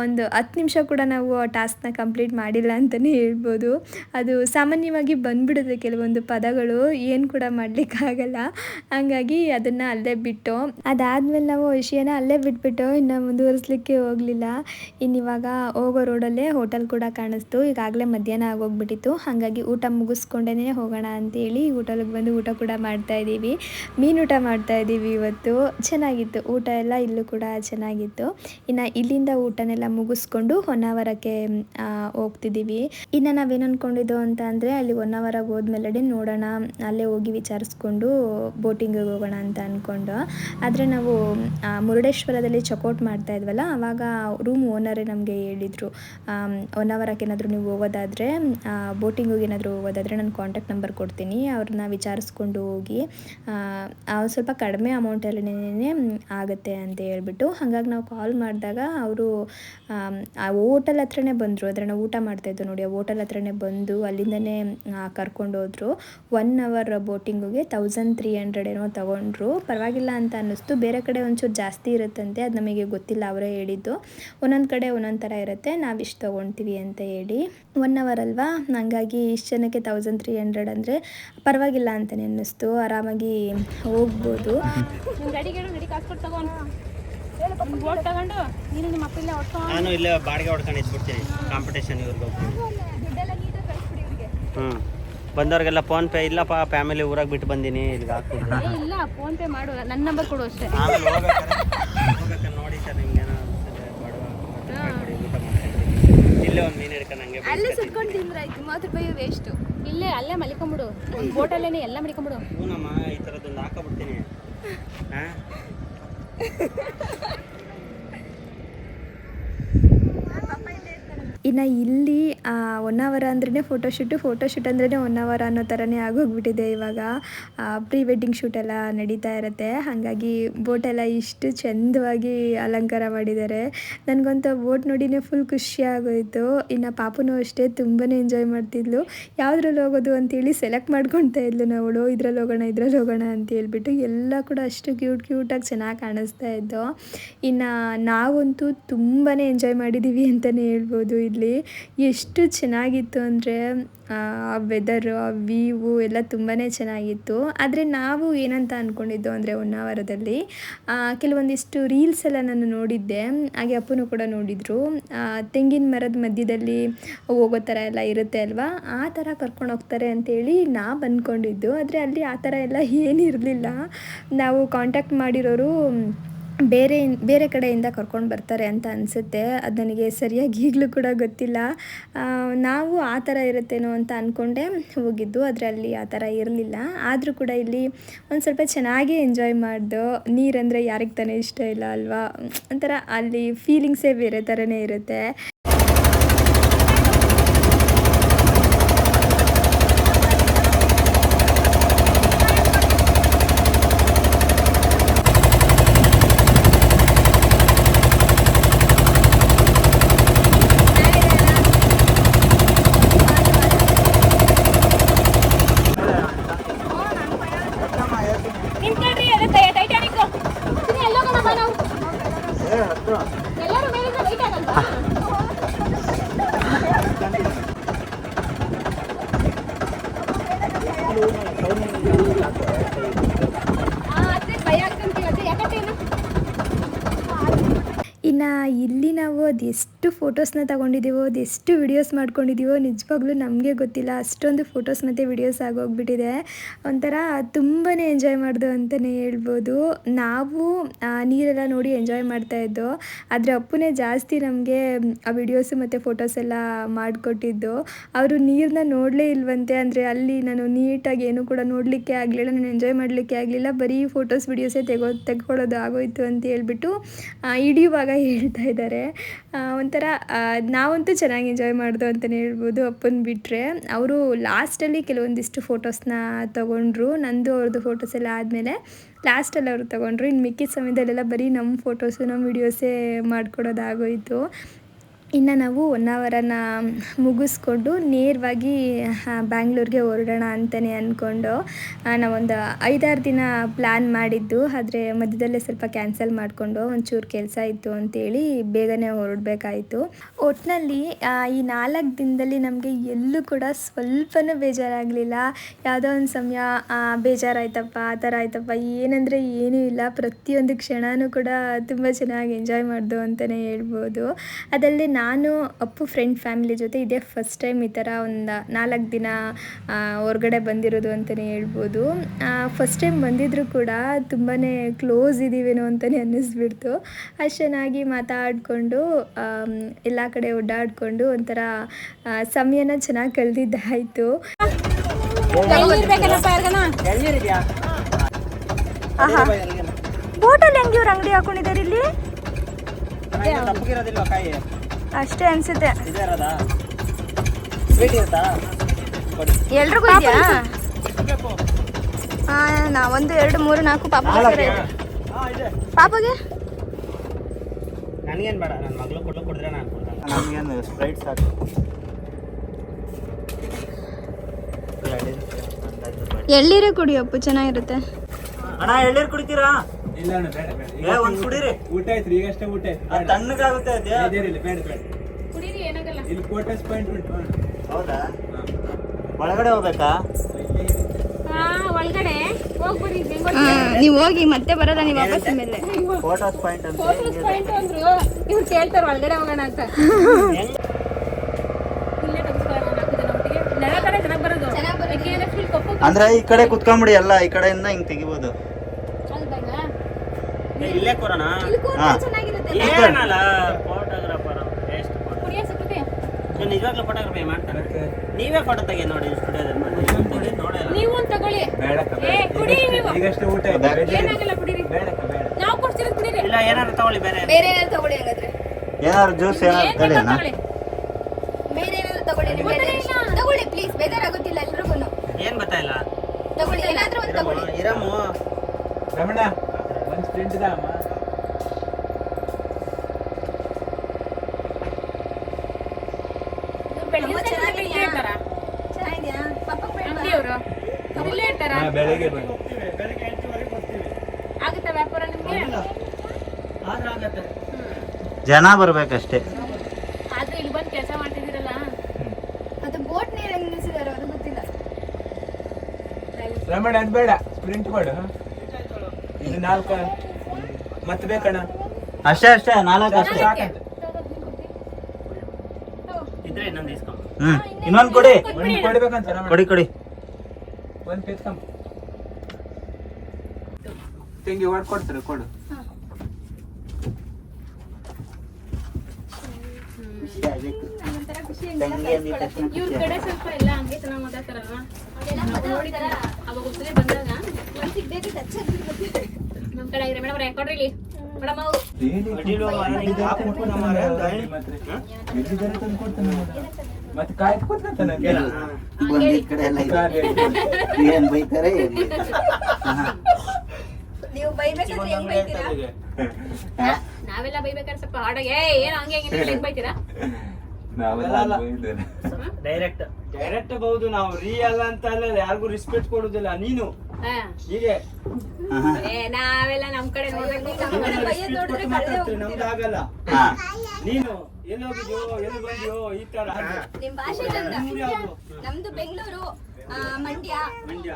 Speaker 3: ಒಂದು ಹತ್ತು ನಿಮಿಷ ಕೂಡ ನಾವು ಆ ಟಾಸ್ಕ್ನ ಕಂಪ್ಲೀಟ್ ಮಾಡಿಲ್ಲ ಅಂತಲೇ ಹೇಳ್ಬೋದು. ಅದು ಸಾಮಾನ್ಯವಾಗಿ ಬಂದ್ಬಿಡುತ್ತೆ ಕೆಲವೊಂದು ಪದಗಳು ಏನು ಕೂಡ ಮಾಡಲಿಕ್ಕಾಗಲ್ಲ. ಹಂಗಾಗಿ ಅದನ್ನು ಅಲ್ಲೇ ಬಿಟ್ಟು, ಅದಾದಮೇಲೆ ನಾವು ವಿಷಯನ ಅಲ್ಲೇ ಬಿಟ್ಬಿಟ್ಟು ಇನ್ನು ಮುಂದುವರಿಸ್ಲಿಕ್ಕೆ ಹೋಗಲಿಲ್ಲ. ಇನ್ನಿವಾಗ ಹೋಗೋ ರೋಡಲ್ಲೇ ಹೋಟೆಲ್ ಕೂಡ ಕಾಣಿಸ್ತು. ಈಗಾಗಲೇ ಮಧ್ಯಾಹ್ನ ಆಗೋಗ್ಬಿಟ್ಟಿತ್ತು. ಹಾಗಾಗಿ ಊಟ ಮುಗಿಸ್ಕೊಂಡೇ ಹೋಗೋಣ ಅಂತೇಳಿ ಹೋಟೆಲ್ಗೆ ಬಂದು ಊಟ ಕೂಡ ಮಾಡ್ತಾ ಇದ್ದೀವಿ. ಊಟ ಮಾಡ್ತಾ ಇದ್ದೀವಿ ಇವತ್ತು. ಚೆನ್ನಾಗಿತ್ತು. ಊಟ ಎಲ್ಲ ಇಲ್ಲೂ ಕೂಡ ಚೆನ್ನಾಗಿತ್ತು. ಇನ್ನು ಇಲ್ಲಿಂದ ಊಟನೆಲ್ಲ ಮುಗಿಸ್ಕೊಂಡು ಹೊನ್ನಾವರಕ್ಕೆ ಹೋಗ್ತಿದ್ದೀವಿ. ಇನ್ನು ನಾವೇನು ಅಂದ್ಕೊಂಡಿದ್ದು ಅಂತ ಅಂದರೆ ಅಲ್ಲಿ ಹೊನ್ನಾವರಕ್ಕೆ ಹೋದ್ಮೇಲೆ ಆದಮೇಲೆ ನೋಡೋಣ, ಅಲ್ಲೇ ಹೋಗಿ ವಿಚಾರಿಸ್ಕೊಂಡು ಬೋಟಿಂಗಿಗೆ ಹೋಗೋಣ ಅಂತ ಅಂದ್ಕೊಂಡು ಆದರೆ ನಾವು ಮುರುಡೇಶ್ವರದಲ್ಲಿ ಚೆಕ್ಔಟ್ ಮಾಡ್ತಾ ಇದ್ವಲ್ಲ ಆವಾಗ ರೂಮ್ ಓನರೇ ನಮಗೆ ಹೇಳಿದರು. ಒನ್ ಅವರಕ್ಕೆ ಏನಾದರೂ ನೀವು ಹೋಗೋದಾದರೆ ಬೋಟಿಂಗಿಗೆ ಏನಾದರೂ ಹೋಗೋದಾದರೆ ನಾನು ಕಾಂಟ್ಯಾಕ್ಟ್ ನಂಬರ್ ಕೊಡ್ತೀನಿ, ಅವ್ರನ್ನ ವಿಚಾರಿಸ್ಕೊಂಡು ಹೋಗಿ ಸ್ವಲ್ಪ ಕಡಿಮೆ ಅಮೌಂಟಲ್ಲಿನೇ ಆಗುತ್ತೆ ಅಂತ ಹೇಳ್ಬಿಟ್ಟು, ಹಾಗಾಗಿ ನಾವು ಕಾಲ್ ಮಾಡಿದಾಗ ಅವರು, ಆ ಹೋಟೆಲ್ ಹತ್ರನೇ ಬಂದರು. ಅದರ ನಾವು ಊಟ ಮಾಡ್ತಾಯಿದ್ದು ನೋಡಿ, ಆ ಹೋಟೆಲ್ ಹತ್ರನೇ ಬಂದು ಅಲ್ಲಿಂದನೇ ಕರ್ಕೊಂಡು ಹೋದ್ರು ಒನ್ ಅವರ್ ಬೋಟಿಂಗಿಗೆ ತೌಸಂಡ್ ತ್ರೀ ಹಂಡ್ರೆಡ್ ಏನೋ ತೊಗೊಂಡ್ರು. ಪರವಾಗಿಲ್ಲ ಅಂತ ಅನ್ನಿಸ್ತು. ಬೇರೆ ಕಡೆ ಒಂಚೂರು ಜಾಸ್ತಿ ಇರುತ್ತಂತೆ ಅದು ನಮಗೆ ಗೊತ್ತಿಲ್ಲ ಅವರೇ ಹೇಳಿದ್ದು. ಒಂದೊಂದು ಕಡೆ ಒಂದೊಂದು ಥರ ಇರುತ್ತೆ ನಾವು ಇಷ್ಟು ತೊಗೊಳ್ತೀವಿ ಅಂತ ಹೇಳಿ. ಒನ್ ಅವರ್ ಅಲ್ವಾ? ಹಂಗಾಗಿ ಇಷ್ಟು ಜನಕ್ಕೆ ತೌಸಂಡ್ ತ್ರೀ ಹಂಡ್ರೆಡ್ ಅಂದರೆ ಪರವಾಗಿಲ್ಲ ಅಂತಲೇ ಅನ್ನಿಸ್ತು. ಆರಾಮಾಗಿ ಹೋಗ್ಬೋದು.
Speaker 4: ನಿಮ್ಮ ಗಾಡಿಗೆ ಹೇಳು ಗಾಡಿ ಕಾಸು ಕೊಟ್ಟು ತಗೊಂಡು ಒಂದು ಬೋಟ್ ತಗೊಂಡು ನೀನು ನಿಮ್ಮ ಅಪ್ಪಿಲ್ಲ ಹೊಡ್ಕೊಂಡು
Speaker 7: ನಾನು ಇಲ್ಲೇ ಬಾಡಿಗೆ ಹೊಡ್ಕೊಂಡು ಇದ್ಬಿಡ್ತೀನಿ. ಕಾಂಪಿಟೇಷನ್ ಇವ್ರಿಗೆ ಹೋಗ್ತೀನಿ. ಹ್ಞೂ ಬಂದವ್ರಿಗೆಲ್ಲ ಫೋನ್ ಪೇ ಇಲ್ಲಪ್ಪ ಫ್ಯಾಮಿಲಿ ಊರಾಗ ಬಿಟ್ಟು ಬಂದೀನಿ ಇಲ್ಲಿಗೆ ಹಾಕ್ಬಿಡ್ತೀನಿ.
Speaker 4: ಏ ಇಲ್ಲ ಫೋನ್ ಪೇ ಮಾಡು ನನ್ನ ನಂಬರ್ ಕೊಡು ಅಷ್ಟೇ.
Speaker 7: ಆಮೇಲೆ ಹೋಗ್ಬೇಕಾರೆ ನೋಡಿ ಸರ್ ನಿಮ್ಗೆ ಏನೋ ಅನ್ಸಿದ್ರೆ ಬಡವ ಕೊಡಿ ಊಟ ಮಾಡ್ತೀನಿ ಇಲ್ಲೇ ಒಂದು ಮೀನು ಹಿಡ್ಕೊಂಡು ಹಂಗೆ
Speaker 4: ಅಲ್ಲೇ ಸುಟ್ಕೊಂಡು ತಿಂದ್ರೆ ಆಯ್ತು ಮೂವತ್ತು ರೂಪಾಯಿ ವೇಸ್ಟು ಇಲ್ಲೇ ಅಲ್ಲೇ ಮಲಿಕೊಂಬಿಡು. ಒಂದು ಬೋಟಲ್ಲೇ ಎಲ್ಲ ಮಲಿಕೊಂಬಿಡು.
Speaker 7: ಹ್ಞೂನಮ್ಮ ಈ ಥರದ್ದೊಂದು ಹಾಕೊಬಿಡ್ತೀನಿ ಹಾಂ?
Speaker 3: ಇನ್ನು ಇಲ್ಲಿ ಒನ್ ಅವರ್ ಅಂದ್ರೇ ಫೋಟೋಶೂಟು ಫೋಟೋಶೂಟ್ ಅಂದ್ರೇ ಒನ್ ಅವರ್ ಅನ್ನೋ ಥರನೇ ಆಗೋಗ್ಬಿಟ್ಟಿದೆ ಇವಾಗ. ಪ್ರೀ ವೆಡ್ಡಿಂಗ್ ಶೂಟ್ ಎಲ್ಲ ನಡೀತಾ ಇರುತ್ತೆ. ಹಾಗಾಗಿ ಬೋಟೆಲ್ಲ ಇಷ್ಟು ಚೆಂದವಾಗಿ ಅಲಂಕಾರ ಮಾಡಿದ್ದಾರೆ. ನನಗಂತೂ ಬೋಟ್ ನೋಡಿನೇ ಫುಲ್ ಖುಷಿ ಆಗೋಯಿತು. ಇನ್ನು ಪಾಪುನೂ ಅಷ್ಟೇ ತುಂಬಾ ಎಂಜಾಯ್ ಮಾಡ್ತಿದ್ಲು. ಯಾವುದ್ರಲ್ಲಿ ಹೋಗೋದು ಅಂತೇಳಿ ಸೆಲೆಕ್ಟ್ ಮಾಡ್ಕೊಳ್ತಾ ಇದ್ಲು ಅವಳು ಇದ್ರಲ್ಲಿ ಹೋಗೋಣ ಇದ್ರಲ್ಲಿ ಹೋಗೋಣ ಅಂತ ಹೇಳ್ಬಿಟ್ಟು ಎಲ್ಲ ಕೂಡ ಅಷ್ಟು ಕ್ಯೂಟ್ ಕ್ಯೂಟಾಗಿ ಚೆನ್ನಾಗಿ ಕಾಣಿಸ್ತಾ ಇದ್ದು. ಇನ್ನು ನಾವಂತೂ ತುಂಬಾ ಎಂಜಾಯ್ ಮಾಡಿದ್ದೀವಿ ಅಂತಲೇ ಹೇಳ್ಬೋದು. ಇಲ್ಲಿ ಎಷ್ಟು ಚೆನ್ನಾಗಿತ್ತು ಅಂದರೆ, ಆ ವೆದರು ಆ ವ್ಯೂವು ಎಲ್ಲ ತುಂಬಾ ಚೆನ್ನಾಗಿತ್ತು. ಆದರೆ ನಾವು ಏನಂತ ಅಂದ್ಕೊಂಡಿದ್ದು ಅಂದರೆ ಹೊನ್ನಾವರದಲ್ಲಿ ಕೆಲವೊಂದಿಷ್ಟು ರೀಲ್ಸ್ ಎಲ್ಲ ನಾನು ನೋಡಿದ್ದೆ. ಹಾಗೆ ಅಪ್ಪನೂ ಕೂಡ ನೋಡಿದರು. ತೆಂಗಿನ ಮರದ ಮಧ್ಯದಲ್ಲಿ ಹೋಗೋ ಥರ ಎಲ್ಲ ಇರುತ್ತೆ ಅಲ್ವಾ? ಆ ಥರ ಕರ್ಕೊಂಡು ಹೋಗ್ತಾರೆ ಅಂತೇಳಿ ನಾ ಅಂದ್ಕೊಂಡಿದ್ದು ಆದರೆ ಅಲ್ಲಿ ಆ ಥರ ಎಲ್ಲ ಏನಿರಲಿಲ್ಲ. ನಾವು ಕಾಂಟ್ಯಾಕ್ಟ್ ಮಾಡಿರೋರು ಬೇರೆ ಬೇರೆ ಕಡೆಯಿಂದ ಕರ್ಕೊಂಡು ಬರ್ತಾರೆ ಅಂತ ಅನಿಸುತ್ತೆ. ಅದು ನನಗೆ ಸರಿಯಾಗಿ ಈಗಲೂ ಕೂಡ ಗೊತ್ತಿಲ್ಲ. ನಾವು ಆ ಥರ ಇರುತ್ತೇನೋ ಅಂತ ಅಂದ್ಕೊಂಡೆ ಹೋಗಿದ್ದು. ಆದರೆ ಅಲ್ಲಿ ಆ ಥರ ಇರಲಿಲ್ಲ. ಆದರೂ ಕೂಡ ಇಲ್ಲಿ ಒಂದು ಸ್ವಲ್ಪ ಚೆನ್ನಾಗಿ ಎಂಜಾಯ್ ಮಾಡಿದು. ನೀರಂದರೆ ಯಾರಿಗೆ ತಾನೇ ಇಷ್ಟ ಇಲ್ಲ ಅಲ್ವಾ? ಒಂಥರ ಅಲ್ಲಿ ಫೀಲಿಂಗ್ಸೇ ಬೇರೆ ಥರನೇ ಇರುತ್ತೆ
Speaker 4: ನಿಂತ್ಕೊಳ್ರಿ ಅದೇ ಟೈ- ಟೈಟಾನಿಕ್ ಇನ್ನು ಎಲ್ಲೋಗೋಣಮ್ಮ ನಾವು ಎಲ್ಲರೂ ಮೇಲಿಂದ ಲೈಟ್ ಆಗಲ್ವಾ ಅದೇ ಭಯ ಆಗ್ತಂತೀವಿ ಅದೇ ಯಾಕಂದ್ರೆ
Speaker 3: ಅದೆಷ್ಟು ಫೋಟೋಸ್ನ ತಗೊಂಡಿದ್ದೀವೋ ಅದೆಷ್ಟು ವಿಡಿಯೋಸ್ ಮಾಡ್ಕೊಂಡಿದ್ದೀವೋ ನಿಜವಾಗ್ಲೂ ನಮಗೆ ಗೊತ್ತಿಲ್ಲ. ಅಷ್ಟೊಂದು ಫೋಟೋಸ್ ಮತ್ತು ವಿಡಿಯೋಸ್ ಆಗೋಗ್ಬಿಟ್ಟಿದೆ. ಒಂಥರ ತುಂಬಾ ಎಂಜಾಯ್ ಮಾಡ್ದು ಅಂತಲೇ ಹೇಳ್ಬೋದು. ನಾವು ನೀರೆಲ್ಲ ನೋಡಿ ಎಂಜಾಯ್ ಮಾಡ್ತಾಯಿದ್ದು ಆದರೆ ಅಪ್ಪನೇ ಜಾಸ್ತಿ ನಮಗೆ ಆ ವಿಡಿಯೋಸು ಮತ್ತು ಫೋಟೋಸ್ ಎಲ್ಲ ಮಾಡಿಕೊಟ್ಟಿದ್ದು. ಅವರು ನೀರನ್ನ ನೋಡಲೇ ಇಲ್ವಂತೆ ಅಂದರೆ ಅಲ್ಲಿ ನಾನು ನೀಟಾಗಿ ಏನು ಕೂಡ ನೋಡಲಿಕ್ಕೆ ಆಗಲಿಲ್ಲ ನಾನು ಎಂಜಾಯ್ ಮಾಡಲಿಕ್ಕೆ ಆಗಲಿಲ್ಲ ಬರೀ ಫೋಟೋಸ್ ವೀಡಿಯೋಸೇ ತೆಗೋ ತೆಗ್ಕೊಳ್ಳೋದು ಆಗೋಯಿತು ಅಂತ ಹೇಳ್ಬಿಟ್ಟು ಹಿಡಿಯುವಾಗ ಹೇಳ್ತಾ ಇದ್ದಾರೆ. ಆ, ಒಂಥರ ನಾವಂತೂ ಚೆನ್ನಾಗಿ ಎಂಜಾಯ್ ಮಾಡ್ದು ಅಂತಲೇ ಹೇಳ್ಬೋದು ಅಪ್ಪನ ಬಿಟ್ಟರೆ ಅವರು ಲಾಸ್ಟಲ್ಲಿ ಕೆಲವೊಂದಿಷ್ಟು ಫೋಟೋಸ್ನ ತೊಗೊಂಡ್ರು. ನಂದು ಅವ್ರದ್ದು ಫೋಟೋಸ್ ಎಲ್ಲ ಆದಮೇಲೆ ಲಾಸ್ಟಲ್ಲಿ ಅವರು ತೊಗೊಂಡ್ರು. ಇನ್ನು ಮಿಕ್ಕಿದ ಸಮಯದಲ್ಲೆಲ್ಲ ಬರೀ ನಮ್ಮ ಫೋಟೋಸು ನಮ್ಮ ವಿಡಿಯೋಸೇ ಮಾಡ್ಕೊಡೋದಾಗೋಯಿತು. ಇನ್ನು ನಾವು ಒನ್ ಅವರನ್ನ ಮುಗಿಸ್ಕೊಂಡು ನೇರವಾಗಿ ಬ್ಯಾಂಗ್ಳೂರಿಗೆ ಹೊರಡೋಣ ಅಂತಲೇ ಅಂದ್ಕೊಂಡು ನಾವೊಂದು ಐದಾರು ದಿನ ಪ್ಲ್ಯಾನ್ ಮಾಡಿದ್ದು. ಆದರೆ ಮಧ್ಯದಲ್ಲೇ ಸ್ವಲ್ಪ ಕ್ಯಾನ್ಸಲ್ ಮಾಡಿಕೊಂಡು ಒಂಚೂರು ಕೆಲಸ ಇತ್ತು ಅಂತೇಳಿ ಬೇಗನೆ ಹೊರಡಬೇಕಾಯಿತು. ಒಟ್ಟಿನಲ್ಲಿ ಈ ನಾಲ್ಕು ದಿನದಲ್ಲಿ ನಮಗೆ ಎಲ್ಲೂ ಕೂಡ ಸ್ವಲ್ಪನೂ ಬೇಜಾರಾಗಲಿಲ್ಲ. ಯಾವುದೋ ಒಂದು ಸಮಯ ಬೇಜಾರಾಯ್ತಪ್ಪ, ಆ ಥರ ಆಯ್ತಪ್ಪ, ಏನಂದರೆ ಏನೂ ಇಲ್ಲ. ಪ್ರತಿಯೊಂದು ಕ್ಷಣವೂ ಕೂಡ ತುಂಬ ಚೆನ್ನಾಗಿ ಎಂಜಾಯ್ ಮಾಡ್ದು ಅಂತಲೇ ಹೇಳ್ಬೋದು. ಅದಲ್ಲದೆ ನಾನು ಅಪ್ಪು ಫ್ರೆಂಡ್ ಫ್ಯಾಮಿಲಿ ಜೊತೆ ಇದೇ ಫಸ್ಟ್ ಟೈಮ್ ಈ ಥರ ಒಂದು ನಾಲ್ಕು ದಿನ ಹೊರಗಡೆ ಬಂದಿರೋದು ಅಂತಲೇ ಹೇಳ್ಬೋದು. ಫಸ್ಟ್ ಟೈಮ್ ಬಂದಿದ್ರು ಕೂಡ ತುಂಬಾ ಕ್ಲೋಸ್ ಇದ್ದೀವೇನೋ ಅಂತಲೇ ಅನ್ನಿಸ್ಬಿಡ್ತು. ಅಷ್ಟು ಚೆನ್ನಾಗಿ ಮಾತಾಡಿಕೊಂಡು ಎಲ್ಲ ಕಡೆ ಓಡಾಡಿಕೊಂಡು ಒಂಥರ ಸಮಯನ ಚೆನ್ನಾಗಿ ಕಳೆದಿದ್ದಾಯಿತು.
Speaker 4: ಬೋಟಲ್ಲಿ ಹೆಂಗೆ ಇವ್ರು ಅಂಗಡಿ ಹಾಕೊಂಡಿದ್ದಾರೆ ಇಲ್ಲಿ?
Speaker 7: ಕಾಯಿ?
Speaker 4: ಅಷ್ಟೇ ಅನ್ಸುತ್ತೆ. ಎಲ್ರಿಗೂ ಇದೆಯಾ? ನಾ ಒಂದು ಎರಡು ಮೂರು ನಾಲ್ಕು ಪಾಪ
Speaker 7: ಇದೆ.
Speaker 4: ಪಾಪಗೆ?
Speaker 7: ನನಗೇನು ಬೇಡ ನನ್ನ ಮಗಳು ಕೊಡ್ಲು ಕೊಡಿದ್ರೆ ನಾನು ಕೊಡ್ತಾನೆ.
Speaker 2: ನಮಗೇನು ಸ್ಪ್ರೈಟ್ ಸಾಕು.
Speaker 4: ಎಳ್ಳೀರೇ ಕುಡಿಯಪ್ಪು ಚೆನ್ನಾಗಿರುತ್ತೆ.
Speaker 2: ಅಣ್ಣ ಎಳ್ಳೀರು ಕುಡಿತೀರಾ?
Speaker 5: ಇಲ್ಲ ಅಣ್ಣ ಬೇಡ ಬೇಡ.
Speaker 2: ಏ ಒಂದು ಕುಡೀರಿ.
Speaker 5: ಊಟ ಆಯ್ತು ಈಗಷ್ಟೇ ಊಟ ಆಯ್ತು.
Speaker 2: ಅದು ತಣ್ಣಗಾಗುತ್ತೆ ಅದೇ?
Speaker 5: ಇದೇನಿಲ್ಲ ಬೇಡ ಬೇಡ
Speaker 6: ಕುಡೀರಿ ಏನಾಗಲ್ಲ.
Speaker 5: ಇಲ್ಲಿ ಫೋಟೋಸ್ ಪಾಯಿಂಟ್ ಉಂಟು
Speaker 2: ಹೌದಾ? ಒಳಗಡೆ ಹೋಗ್ಬೇಕಾ?
Speaker 6: ಒಳಗಡೆ. ಹೋಗ್ಬಿಡಿ
Speaker 4: ನೀವು ಹೋಗಿ ಮತ್ತೆ ಬರೋದ ನೀವು ವಾಪಸ್ ಮೇಲೆ?
Speaker 2: ಫೋಟೋಸ್ ಪಾಯಿಂಟ್ ಅಂತ
Speaker 6: ಫೋಟೋಸ್ ಪಾಯಿಂಟ್ ಅಂದ್ರು. ಇವ್ರು ಕೇಳ್ತಾರ ಒಳಗಡೆ ಹೋಗೋಣ ಅಂತ ಇಲ್ಲೇ ತೆಗಿಸ್ಕೊಳ್ಳೋಣ ನಾಲ್ಕು ಜನ ಒಟ್ಟಿಗೆ ನೆಲ ಕಡೆ ಚೆನ್ನಾಗಿ ಬರೋದು ಯಾಕೆಂದ್ರೆ ಫುಲ್ ಕಪ್ಪು
Speaker 2: ಅಂದ್ರೆ ಈ ಕಡೆ ಕುತ್ಕೊಂಬಿಡಿ ಎಲ್ಲ ಈ ಕಡೆಯಿಂದ ಹಿಂಗ್ ತೆಗಿಬೋದು.
Speaker 7: ಇಲ್ಲೇ ಕೊರೋಣ ಫೋಟೋಗ್ರಾಫರ್ ನಿಜವಾಗ್ಲೂ ಫೋಟೋಗ್ರಫಿ ಮಾಡ್ತಾರೆ ನೀವೇ ಫೋಟೋ ತೆಗಿ ನೋಡಿ ಸ್ಟುಡಿಯೋದಲ್ಲಿ ನೋಡಿ
Speaker 6: ನೀವು ಒಂದು ತಗೊಳ್ಳಿ.
Speaker 5: ಬೇಡಕ್ಕ
Speaker 6: ಏ ಕುಡಿ ನೀವು.
Speaker 5: ಈಗಷ್ಟೇ ಊಟ ಆಯ್ತು. ಬೇಡ
Speaker 6: ಏನಾಗಲ್ಲ ಕುಡೀರಿ.
Speaker 5: ಬೇಡಕ್ಕ ಬೇಡ
Speaker 6: ನಾವು ಕೊಡ್ತೀರಿ ಕುಡಿರಿ.
Speaker 7: ಇಲ್ಲ ಏನಾದ್ರು ತಗೊಳ್ಳಿ ಬೇರೆ
Speaker 4: ಬೇರೆ ಏನಾದ್ರು ತಗೊಳ್ಳಿ ಹಾಗಾದ್ರೆ.
Speaker 2: ಏನಾದ್ರು ಜ್ಯೂಸ್ ಏನಾದ್ರು
Speaker 6: ತಗೊಳ್ಳಿ
Speaker 4: ಬೇರೆ ಏನಾದ್ರು ತಗೊಳ್ಳಿ. ತಗೊಳ್ಳಿ ಪ್ಲೀಸ್ ಬೇಜಾರಾಗುತ್ತಿಲ್ಲ ಎಲ್ರಿಗೂ
Speaker 7: ಏನ್ ಗೊತ್ತಾಯಿಲ್ಲ
Speaker 4: ತಗೊಳ್ಳಿ ಏನಾದ್ರೂ ಒಂದು ತಗೊಳ್ಳಿ.
Speaker 7: ಇರಮು.
Speaker 5: ರಮಣ ಒಂದು ಸ್ಪ್ರಿಂಟ್
Speaker 6: ಬೆಳಿಗ್ಗೆ ಆಗುತ್ತಾ ವ್ಯಾಪಾರ ನಿಮ್ಗೆ?
Speaker 2: ಜನ ಬರ್ಬೇಕಷ್ಟೇ
Speaker 6: ಆದ್ರೆ ಇಲ್ಲಿ ಬಂದು ಕೆಲಸ ಮಾಡ್ತಿದ್ದೀರಲ್ಲ
Speaker 4: ಅದು ಬೋಟ್ ನೀರು ಹೆಂಗ್ ನಿಲ್ಸಿದಾರೋ ಅದು ಗೊತ್ತಿಲ್ಲ
Speaker 5: ರಮಣ ಅದು ಬೇಡ. ಪ್ರಿಂಟ್ ಮಾಡು ಇದು ನಾಲ್ಕು ಮತ್ತೆ ಬೇಕಣ್ಣ?
Speaker 2: ಅಷ್ಟೇ ಅಷ್ಟೇ ನಾಲ್ಕು ಅಷ್ಟೇ.
Speaker 5: ಸಾಕಂತ
Speaker 7: ಇದ್ರೆ ಇನ್ನೊಂದು ಇಸ್ಕೊಂಡು
Speaker 2: ಹ್ಮ್ ಇನ್ನೊಂದ್ ಕೊಡಿ.
Speaker 5: ಒಂದು ಕೊಡ್ಬೇಕಂತ
Speaker 2: ಕೊಡಿ ಕೊಡಿ.
Speaker 5: ಒಂದು ಪೆತ್ಕಂಬ ತೆಂಗಿ ಹೊಡ್ ಕೊಡ್ತಾರೆ ಕೊಡು.
Speaker 6: ಇವ್ರ ಕಡೆ ಸ್ವಲ್ಪ ಎಲ್ಲ ಹಂಗೆ ಚೆನ್ನಾಗಿ ಮಾತಾಡ್ತಾರಲ್ವಾ? ಬಂದಾಗ ನಮ್ ಕಡೆ ಇದ್ರೆ ಮೇಡಮ್ ರೆಕಾರ್ಡ್ ಇಲ್ಲಿ ಮೇಡಮ್ ಅವು
Speaker 5: ಮತ್ತೆ ಕೂತ್ಕೊಂತಾನೆ
Speaker 2: ಕಡೆ ಎಲ್ಲ. ಏನ್ ಬೈತಾರೆ.
Speaker 4: ನೀವು ಬೈಬೇಕಾದ್ರೆ ಹೆಂಗ್ ಬೈತೀರಾ?
Speaker 6: ನಾವೆಲ್ಲ ಬೈಬೇಕಾದ್ರೆ ಸ್ವಲ್ಪ ಹಾಡಾಗಿ ಏ ಏನು ಹಂಗೆ ಹಿಂಗೆ ಹೆಂಗ್ ಬೈತೀರಾ?
Speaker 7: ಡೈರೆಕ್ಟ್
Speaker 8: ಡೈರೆಕ್ಟ್ ಬಹುದು ನಾವು ರಿಯಲ್ ಅಂತ ಅಲ್ಲ ಯಾರಿಗೂ ರಿಸ್ಪೆಕ್ಟ್ ಕೊಡುದಿಲ್ಲ ನೀನು.
Speaker 6: ಹಾ.
Speaker 8: ಹೀಗೆ.
Speaker 6: ನಾವೆಲ್ಲ ನಮ್ ಕಡೆ
Speaker 8: ನಮ್ದು ಆಗಲ್ಲ ನೀನು ಎಲ್ಲಿ ಹೋಗಿದ್ಯೋ ಎಲ್ಲಿ ಬಂದ್ಯೋ ಈ ತರ
Speaker 4: ನಿಮ್ ಭಾಷೆ ನಮ್ದು ಬೆಂಗಳೂರು ಮಂಡ್ಯ.
Speaker 8: ಮಂಡ್ಯ.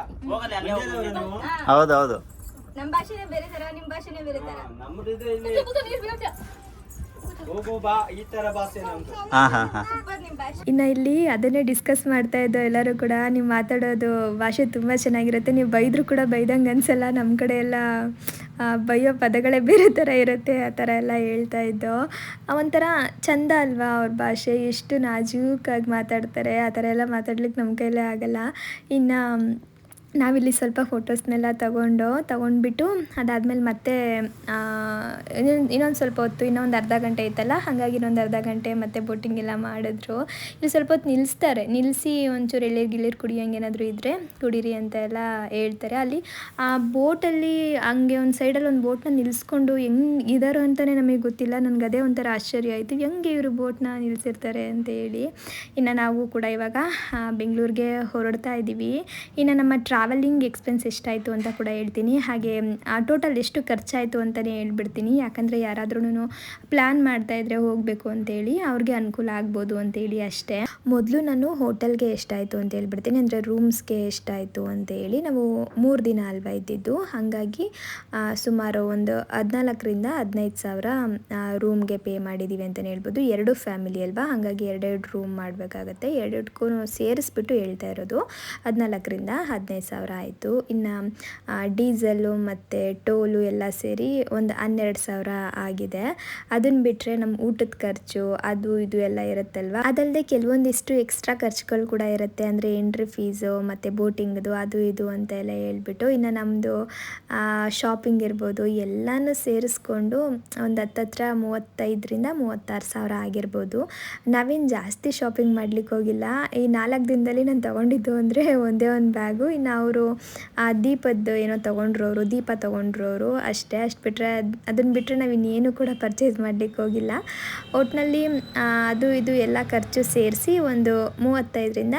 Speaker 2: ಹೌದೌದು
Speaker 4: ನಮ್ ಭಾಷೆನೇ ಬೇರೆ ತರ ನಿಮ್ ಭಾಷೆನೇ ಬೇರೆ ತರ.
Speaker 8: ನಮ್ದು
Speaker 2: ಹಾ ಹಾ ಹಾ.
Speaker 3: ಇನ್ನು ಇಲ್ಲಿ ಅದನ್ನೇ ಡಿಸ್ಕಸ್ ಮಾಡ್ತಾ ಇದ್ದೋ ಎಲ್ಲರೂ ಕೂಡ ನೀವು ಮಾತಾಡೋದು ಭಾಷೆ ತುಂಬ ಚೆನ್ನಾಗಿರುತ್ತೆ. ನೀವು ಬೈದರೂ ಕೂಡ ಬೈದಂಗೆ ಅನ್ಸಲ್ಲ. ನಮ್ಮ ಕಡೆ ಎಲ್ಲ ಬೈಯೋ ಪದಗಳೇ ಬೇರೆ ಥರ ಇರುತ್ತೆ. ಆ ಥರ ಎಲ್ಲ ಹೇಳ್ತಾ ಇದ್ದೋ. ಆ, ಒಂಥರ ಚಂದ ಅಲ್ವಾ ಅವ್ರ ಭಾಷೆ? ಎಷ್ಟು ನಾಜೂಕಾಗಿ ಮಾತಾಡ್ತಾರೆ. ಆ ಥರ ಎಲ್ಲ ಮಾತಾಡ್ಲಿಕ್ಕೆ ನಮ್ಮ ಕೈಲೇ ಆಗಲ್ಲ. ಇನ್ನು ನಾವಿಲ್ಲಿ ಸ್ವಲ್ಪ ಫೋಟೋಸ್ನೆಲ್ಲ ತಗೊಂಡು, ತಗೊಂಡ್ಬಿಟ್ಟು ಅದಾದಮೇಲೆ ಮತ್ತೆ ಇನ್ನೊಂದು ಇನ್ನೊಂದು ಸ್ವಲ್ಪ ಹೊತ್ತು, ಇನ್ನೊಂದು ಅರ್ಧ ಗಂಟೆ ಇತ್ತಲ್ಲ ಹಾಗಾಗಿ ಇನ್ನೊಂದು ಅರ್ಧ ಗಂಟೆ ಮತ್ತೆ ಬೋಟಿಂಗ್ ಎಲ್ಲ ಮಾಡಿದ್ರು. ಇಲ್ಲಿ ಸ್ವಲ್ಪ ಹೊತ್ತು ನಿಲ್ಲಿಸ್ತಾರೆ ನಿಲ್ಲಿಸಿ ಒಂಚೂರು ಎಳೆ ಗಿಳಿರು ಕುಡಿಯೋಂಗೆ ಏನಾದರೂ ಇದ್ದರೆ ಕುಡೀರಿ ಅಂತ ಎಲ್ಲ ಹೇಳ್ತಾರೆ. ಅಲ್ಲಿ ಆ ಬೋಟಲ್ಲಿ ಹಂಗೆ ಒಂದು ಸೈಡಲ್ಲಿ ಒಂದು ಬೋಟ್ನ ನಿಲ್ಲಿಸ್ಕೊಂಡು ಹೆಂಗೆ ಇದಾರೋ ಅಂತಲೇ ನಮಗೆ ಗೊತ್ತಿಲ್ಲ. ನನಗೆ ಅದೇ ಒಂಥರ ಆಶ್ಚರ್ಯ ಆಯಿತು. ಹೆಂಗೆ ಇವರು ಬೋಟ್ನ ನಿಲ್ಲಿಸಿರ್ತಾರೆ ಅಂತ ಹೇಳಿ. ಇನ್ನು ನಾವು ಕೂಡ ಇವಾಗ ಬೆಂಗಳೂರಿಗೆ ಹೊರಡ್ತಾ ಇದ್ದೀವಿ ಇನ್ನು ನಮ್ಮ ಟ್ರಾವೆಲಿಂಗ್ ಎಕ್ಸ್ಪೆನ್ಸ್ ಎಷ್ಟಾಯಿತು ಅಂತ ಕೂಡ ಹೇಳ್ತೀನಿ. ಹಾಗೆ ಟೋಟಲ್ ಎಷ್ಟು ಖರ್ಚಾಯಿತು ಅಂತಲೇ ಹೇಳ್ಬಿಡ್ತೀನಿ. ಯಾಕಂದರೆ ಯಾರಾದ್ರೂ ಪ್ಲ್ಯಾನ್ ಮಾಡ್ತಾ ಇದ್ರೆ ಹೋಗಬೇಕು ಅಂತೇಳಿ ಅವ್ರಿಗೆ ಅನುಕೂಲ ಆಗ್ಬೋದು ಅಂತೇಳಿ ಅಷ್ಟೇ. ಮೊದಲು ನಾನು ಹೋಟೆಲ್ಗೆ ಎಷ್ಟಾಯಿತು ಅಂತ ಹೇಳ್ಬಿಡ್ತೀನಿ. ಅಂದರೆ ರೂಮ್ಸ್ಗೆ ಎಷ್ಟಾಯಿತು ಅಂತೇಳಿ ನಾವು ಮೂರು ದಿನ ಅಲ್ವಾ ಇದ್ದಿದ್ದು. ಹಾಗಾಗಿ ಸುಮಾರು ಒಂದು ಹದಿನಾಲ್ಕರಿಂದ ಹದಿನೈದು ಸಾವಿರ ರೂಮ್ಗೆ ಪೇ ಮಾಡಿದ್ದೀವಿ ಅಂತಲೇ ಹೇಳ್ಬೋದು. ಎರಡು ಫ್ಯಾಮಿಲಿ ಅಲ್ವಾ? ಹಾಗಾಗಿ ಎರಡೆರಡು ರೂಮ್ ಮಾಡಬೇಕಾಗತ್ತೆ. ಎರಡೆರಡಕ್ಕೂ ಸೇರಿಸ್ಬಿಟ್ಟು ಹೇಳ್ತಾ ಇರೋದು. ಹದಿನಾಲ್ಕರಿಂದ ಹದಿನೈದು ಸಾವಿರ ಆಯಿತು. ಇನ್ನು ಡೀಸೆಲ್ಲು ಮತ್ತು ಟೋಲು ಎಲ್ಲ ಸೇರಿ ಒಂದು ಹನ್ನೆರಡು ಸಾವಿರ ಆಗಿದೆ. ಅದನ್ನು ಬಿಟ್ಟರೆ ನಮ್ಮ ಊಟದ ಖರ್ಚು, ಅದು ಇದು ಎಲ್ಲ ಇರುತ್ತಲ್ವ? ಅದಲ್ಲದೆ ಕೆಲವೊಂದಿಷ್ಟು ಎಕ್ಸ್ಟ್ರಾ ಖರ್ಚುಗಳು ಕೂಡ ಇರುತ್ತೆ. ಅಂದರೆ ಎಂಟ್ರಿ ಫೀಸು ಮತ್ತು ಬೋಟಿಂಗ್ದು ಅದು ಇದು ಅಂತ ಎಲ್ಲ ಹೇಳ್ಬಿಟ್ಟು, ಇನ್ನು ನಮ್ಮದು ಶಾಪಿಂಗ್ ಇರ್ಬೋದು, ಎಲ್ಲನೂ ಸೇರಿಸ್ಕೊಂಡು ಒಂದು ಹತ್ತತ್ರ ಮೂವತ್ತೈದರಿಂದ ಮೂವತ್ತಾರು ಸಾವಿರ ಆಗಿರ್ಬೋದು. ನಾವೇನು ಜಾಸ್ತಿ ಶಾಪಿಂಗ್ ಮಾಡ್ಲಿಕ್ಕೆ ಹೋಗಿಲ್ಲ ಈ ನಾಲ್ಕು ದಿನದಲ್ಲಿ ನಾನು ತೊಗೊಂಡಿದ್ದು ಅಂದರೆ ಒಂದೇ ಒಂದು ಬ್ಯಾಗು ಇನ್ನು ಅವರು ಆ ದೀಪದ್ದು ಏನೋ ತೊಗೊಂಡ್ರು ಅವರು ದೀಪ ತೊಗೊಂಡ್ರು ಅವರು ಅಷ್ಟೇ ಅಷ್ಟು ಬಿಟ್ಟರೆ ಅದನ್ನು ಬಿಟ್ಟರೆ ನಾವು ಇನ್ನೇನು ಕೂಡ ಪರ್ಚೇಸ್ ಮಾಡಲಿಕ್ಕೆ ಹೋಗಿಲ್ಲ. ಒಟ್ಟಿನಲ್ಲಿ ಅದು ಇದು ಎಲ್ಲ ಖರ್ಚು ಸೇರಿಸಿ ಒಂದು ಮೂವತ್ತೈದರಿಂದ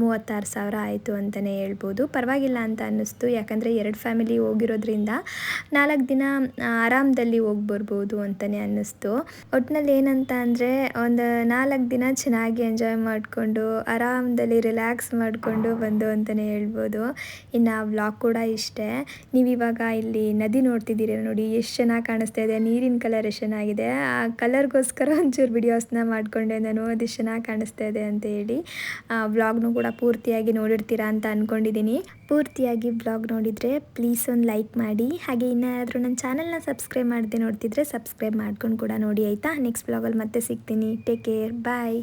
Speaker 3: ಮೂವತ್ತಾರು ಸಾವಿರ ಆಯಿತು ಅಂತಲೇ ಹೇಳ್ಬೋದು. ಪರವಾಗಿಲ್ಲ ಅಂತ ಅನ್ನಿಸ್ತು. ಯಾಕಂದರೆ ಎರಡು ಫ್ಯಾಮಿಲಿ ಹೋಗಿರೋದ್ರಿಂದ ನಾಲ್ಕು ದಿನ ಆರಾಮದಲ್ಲಿ ಹೋಗಿ ಬರ್ಬೋದು ಅಂತಲೇ ಅನ್ನಿಸ್ತು. ಒಟ್ಟಿನಲ್ಲಿ ಏನಂತ ಅಂದರೆ ಒಂದು ನಾಲ್ಕು ದಿನ ಚೆನ್ನಾಗಿ ಎಂಜಾಯ್ ಮಾಡಿಕೊಂಡು, ಆರಾಮದಲ್ಲಿ ರಿಲ್ಯಾಕ್ಸ್ ಮಾಡಿಕೊಂಡು ಬಂದು ಅಂತಲೇ ಹೇಳ್ಬೋದು. ಇನ್ನು ವ್ಲಾಗ್ ಕೂಡ ಇಷ್ಟೇ. ನೀವು ಇವಾಗ ಇಲ್ಲಿ ನದಿ ನೋಡ್ತಿದ್ದೀರಿ ನೋಡಿ, ಎಷ್ಟು ಚೆನ್ನಾಗಿ ಕಾಣಿಸ್ತಾ ಇದೆ. ನೀರಿನ ಕಲರ್ ಎಷ್ಟು ಚೆನ್ನಾಗಿದೆ. ಆ ಕಲರ್ಗೋಸ್ಕರ ಒಂಚೂರು ವಿಡಿಯೋಸ್ನ ಮಾಡಿಕೊಂಡೆ ನಾನು. ಅದು ಚೆನ್ನಾಗಿ ಕಾಣಿಸ್ತಾ ಇದೆ ಅಂತ ಹೇಳಿ. ವ್ಲಾಗ್ನು ಕೂಡ ಪೂರ್ತಿಯಾಗಿ ನೋಡಿರ್ತೀರಾ ಅಂತ ಅಂದ್ಕೊಂಡಿದ್ದೀನಿ ಪೂರ್ತಿಯಾಗಿ ವ್ಲಾಗ್ ನೋಡಿದರೆ ಪ್ಲೀಸ್ ಒಂದು ಲೈಕ್ ಮಾಡಿ. ಹಾಗೆ ಇನ್ನಾದರೂ ನನ್ನ ಚಾನಲ್ನ ಸಬ್ಸ್ಕ್ರೈಬ್ ಮಾಡದೆ ನೋಡ್ತಿದ್ರೆ ಸಬ್ಸ್ಕ್ರೈಬ್ ಮಾಡ್ಕೊಂಡು ಕೂಡ ನೋಡಿ, ಆಯಿತಾ? ನೆಕ್ಸ್ಟ್ ವ್ಲಾಗಲ್ಲಿ ಮತ್ತೆ ಸಿಗ್ತೀನಿ. Take care bye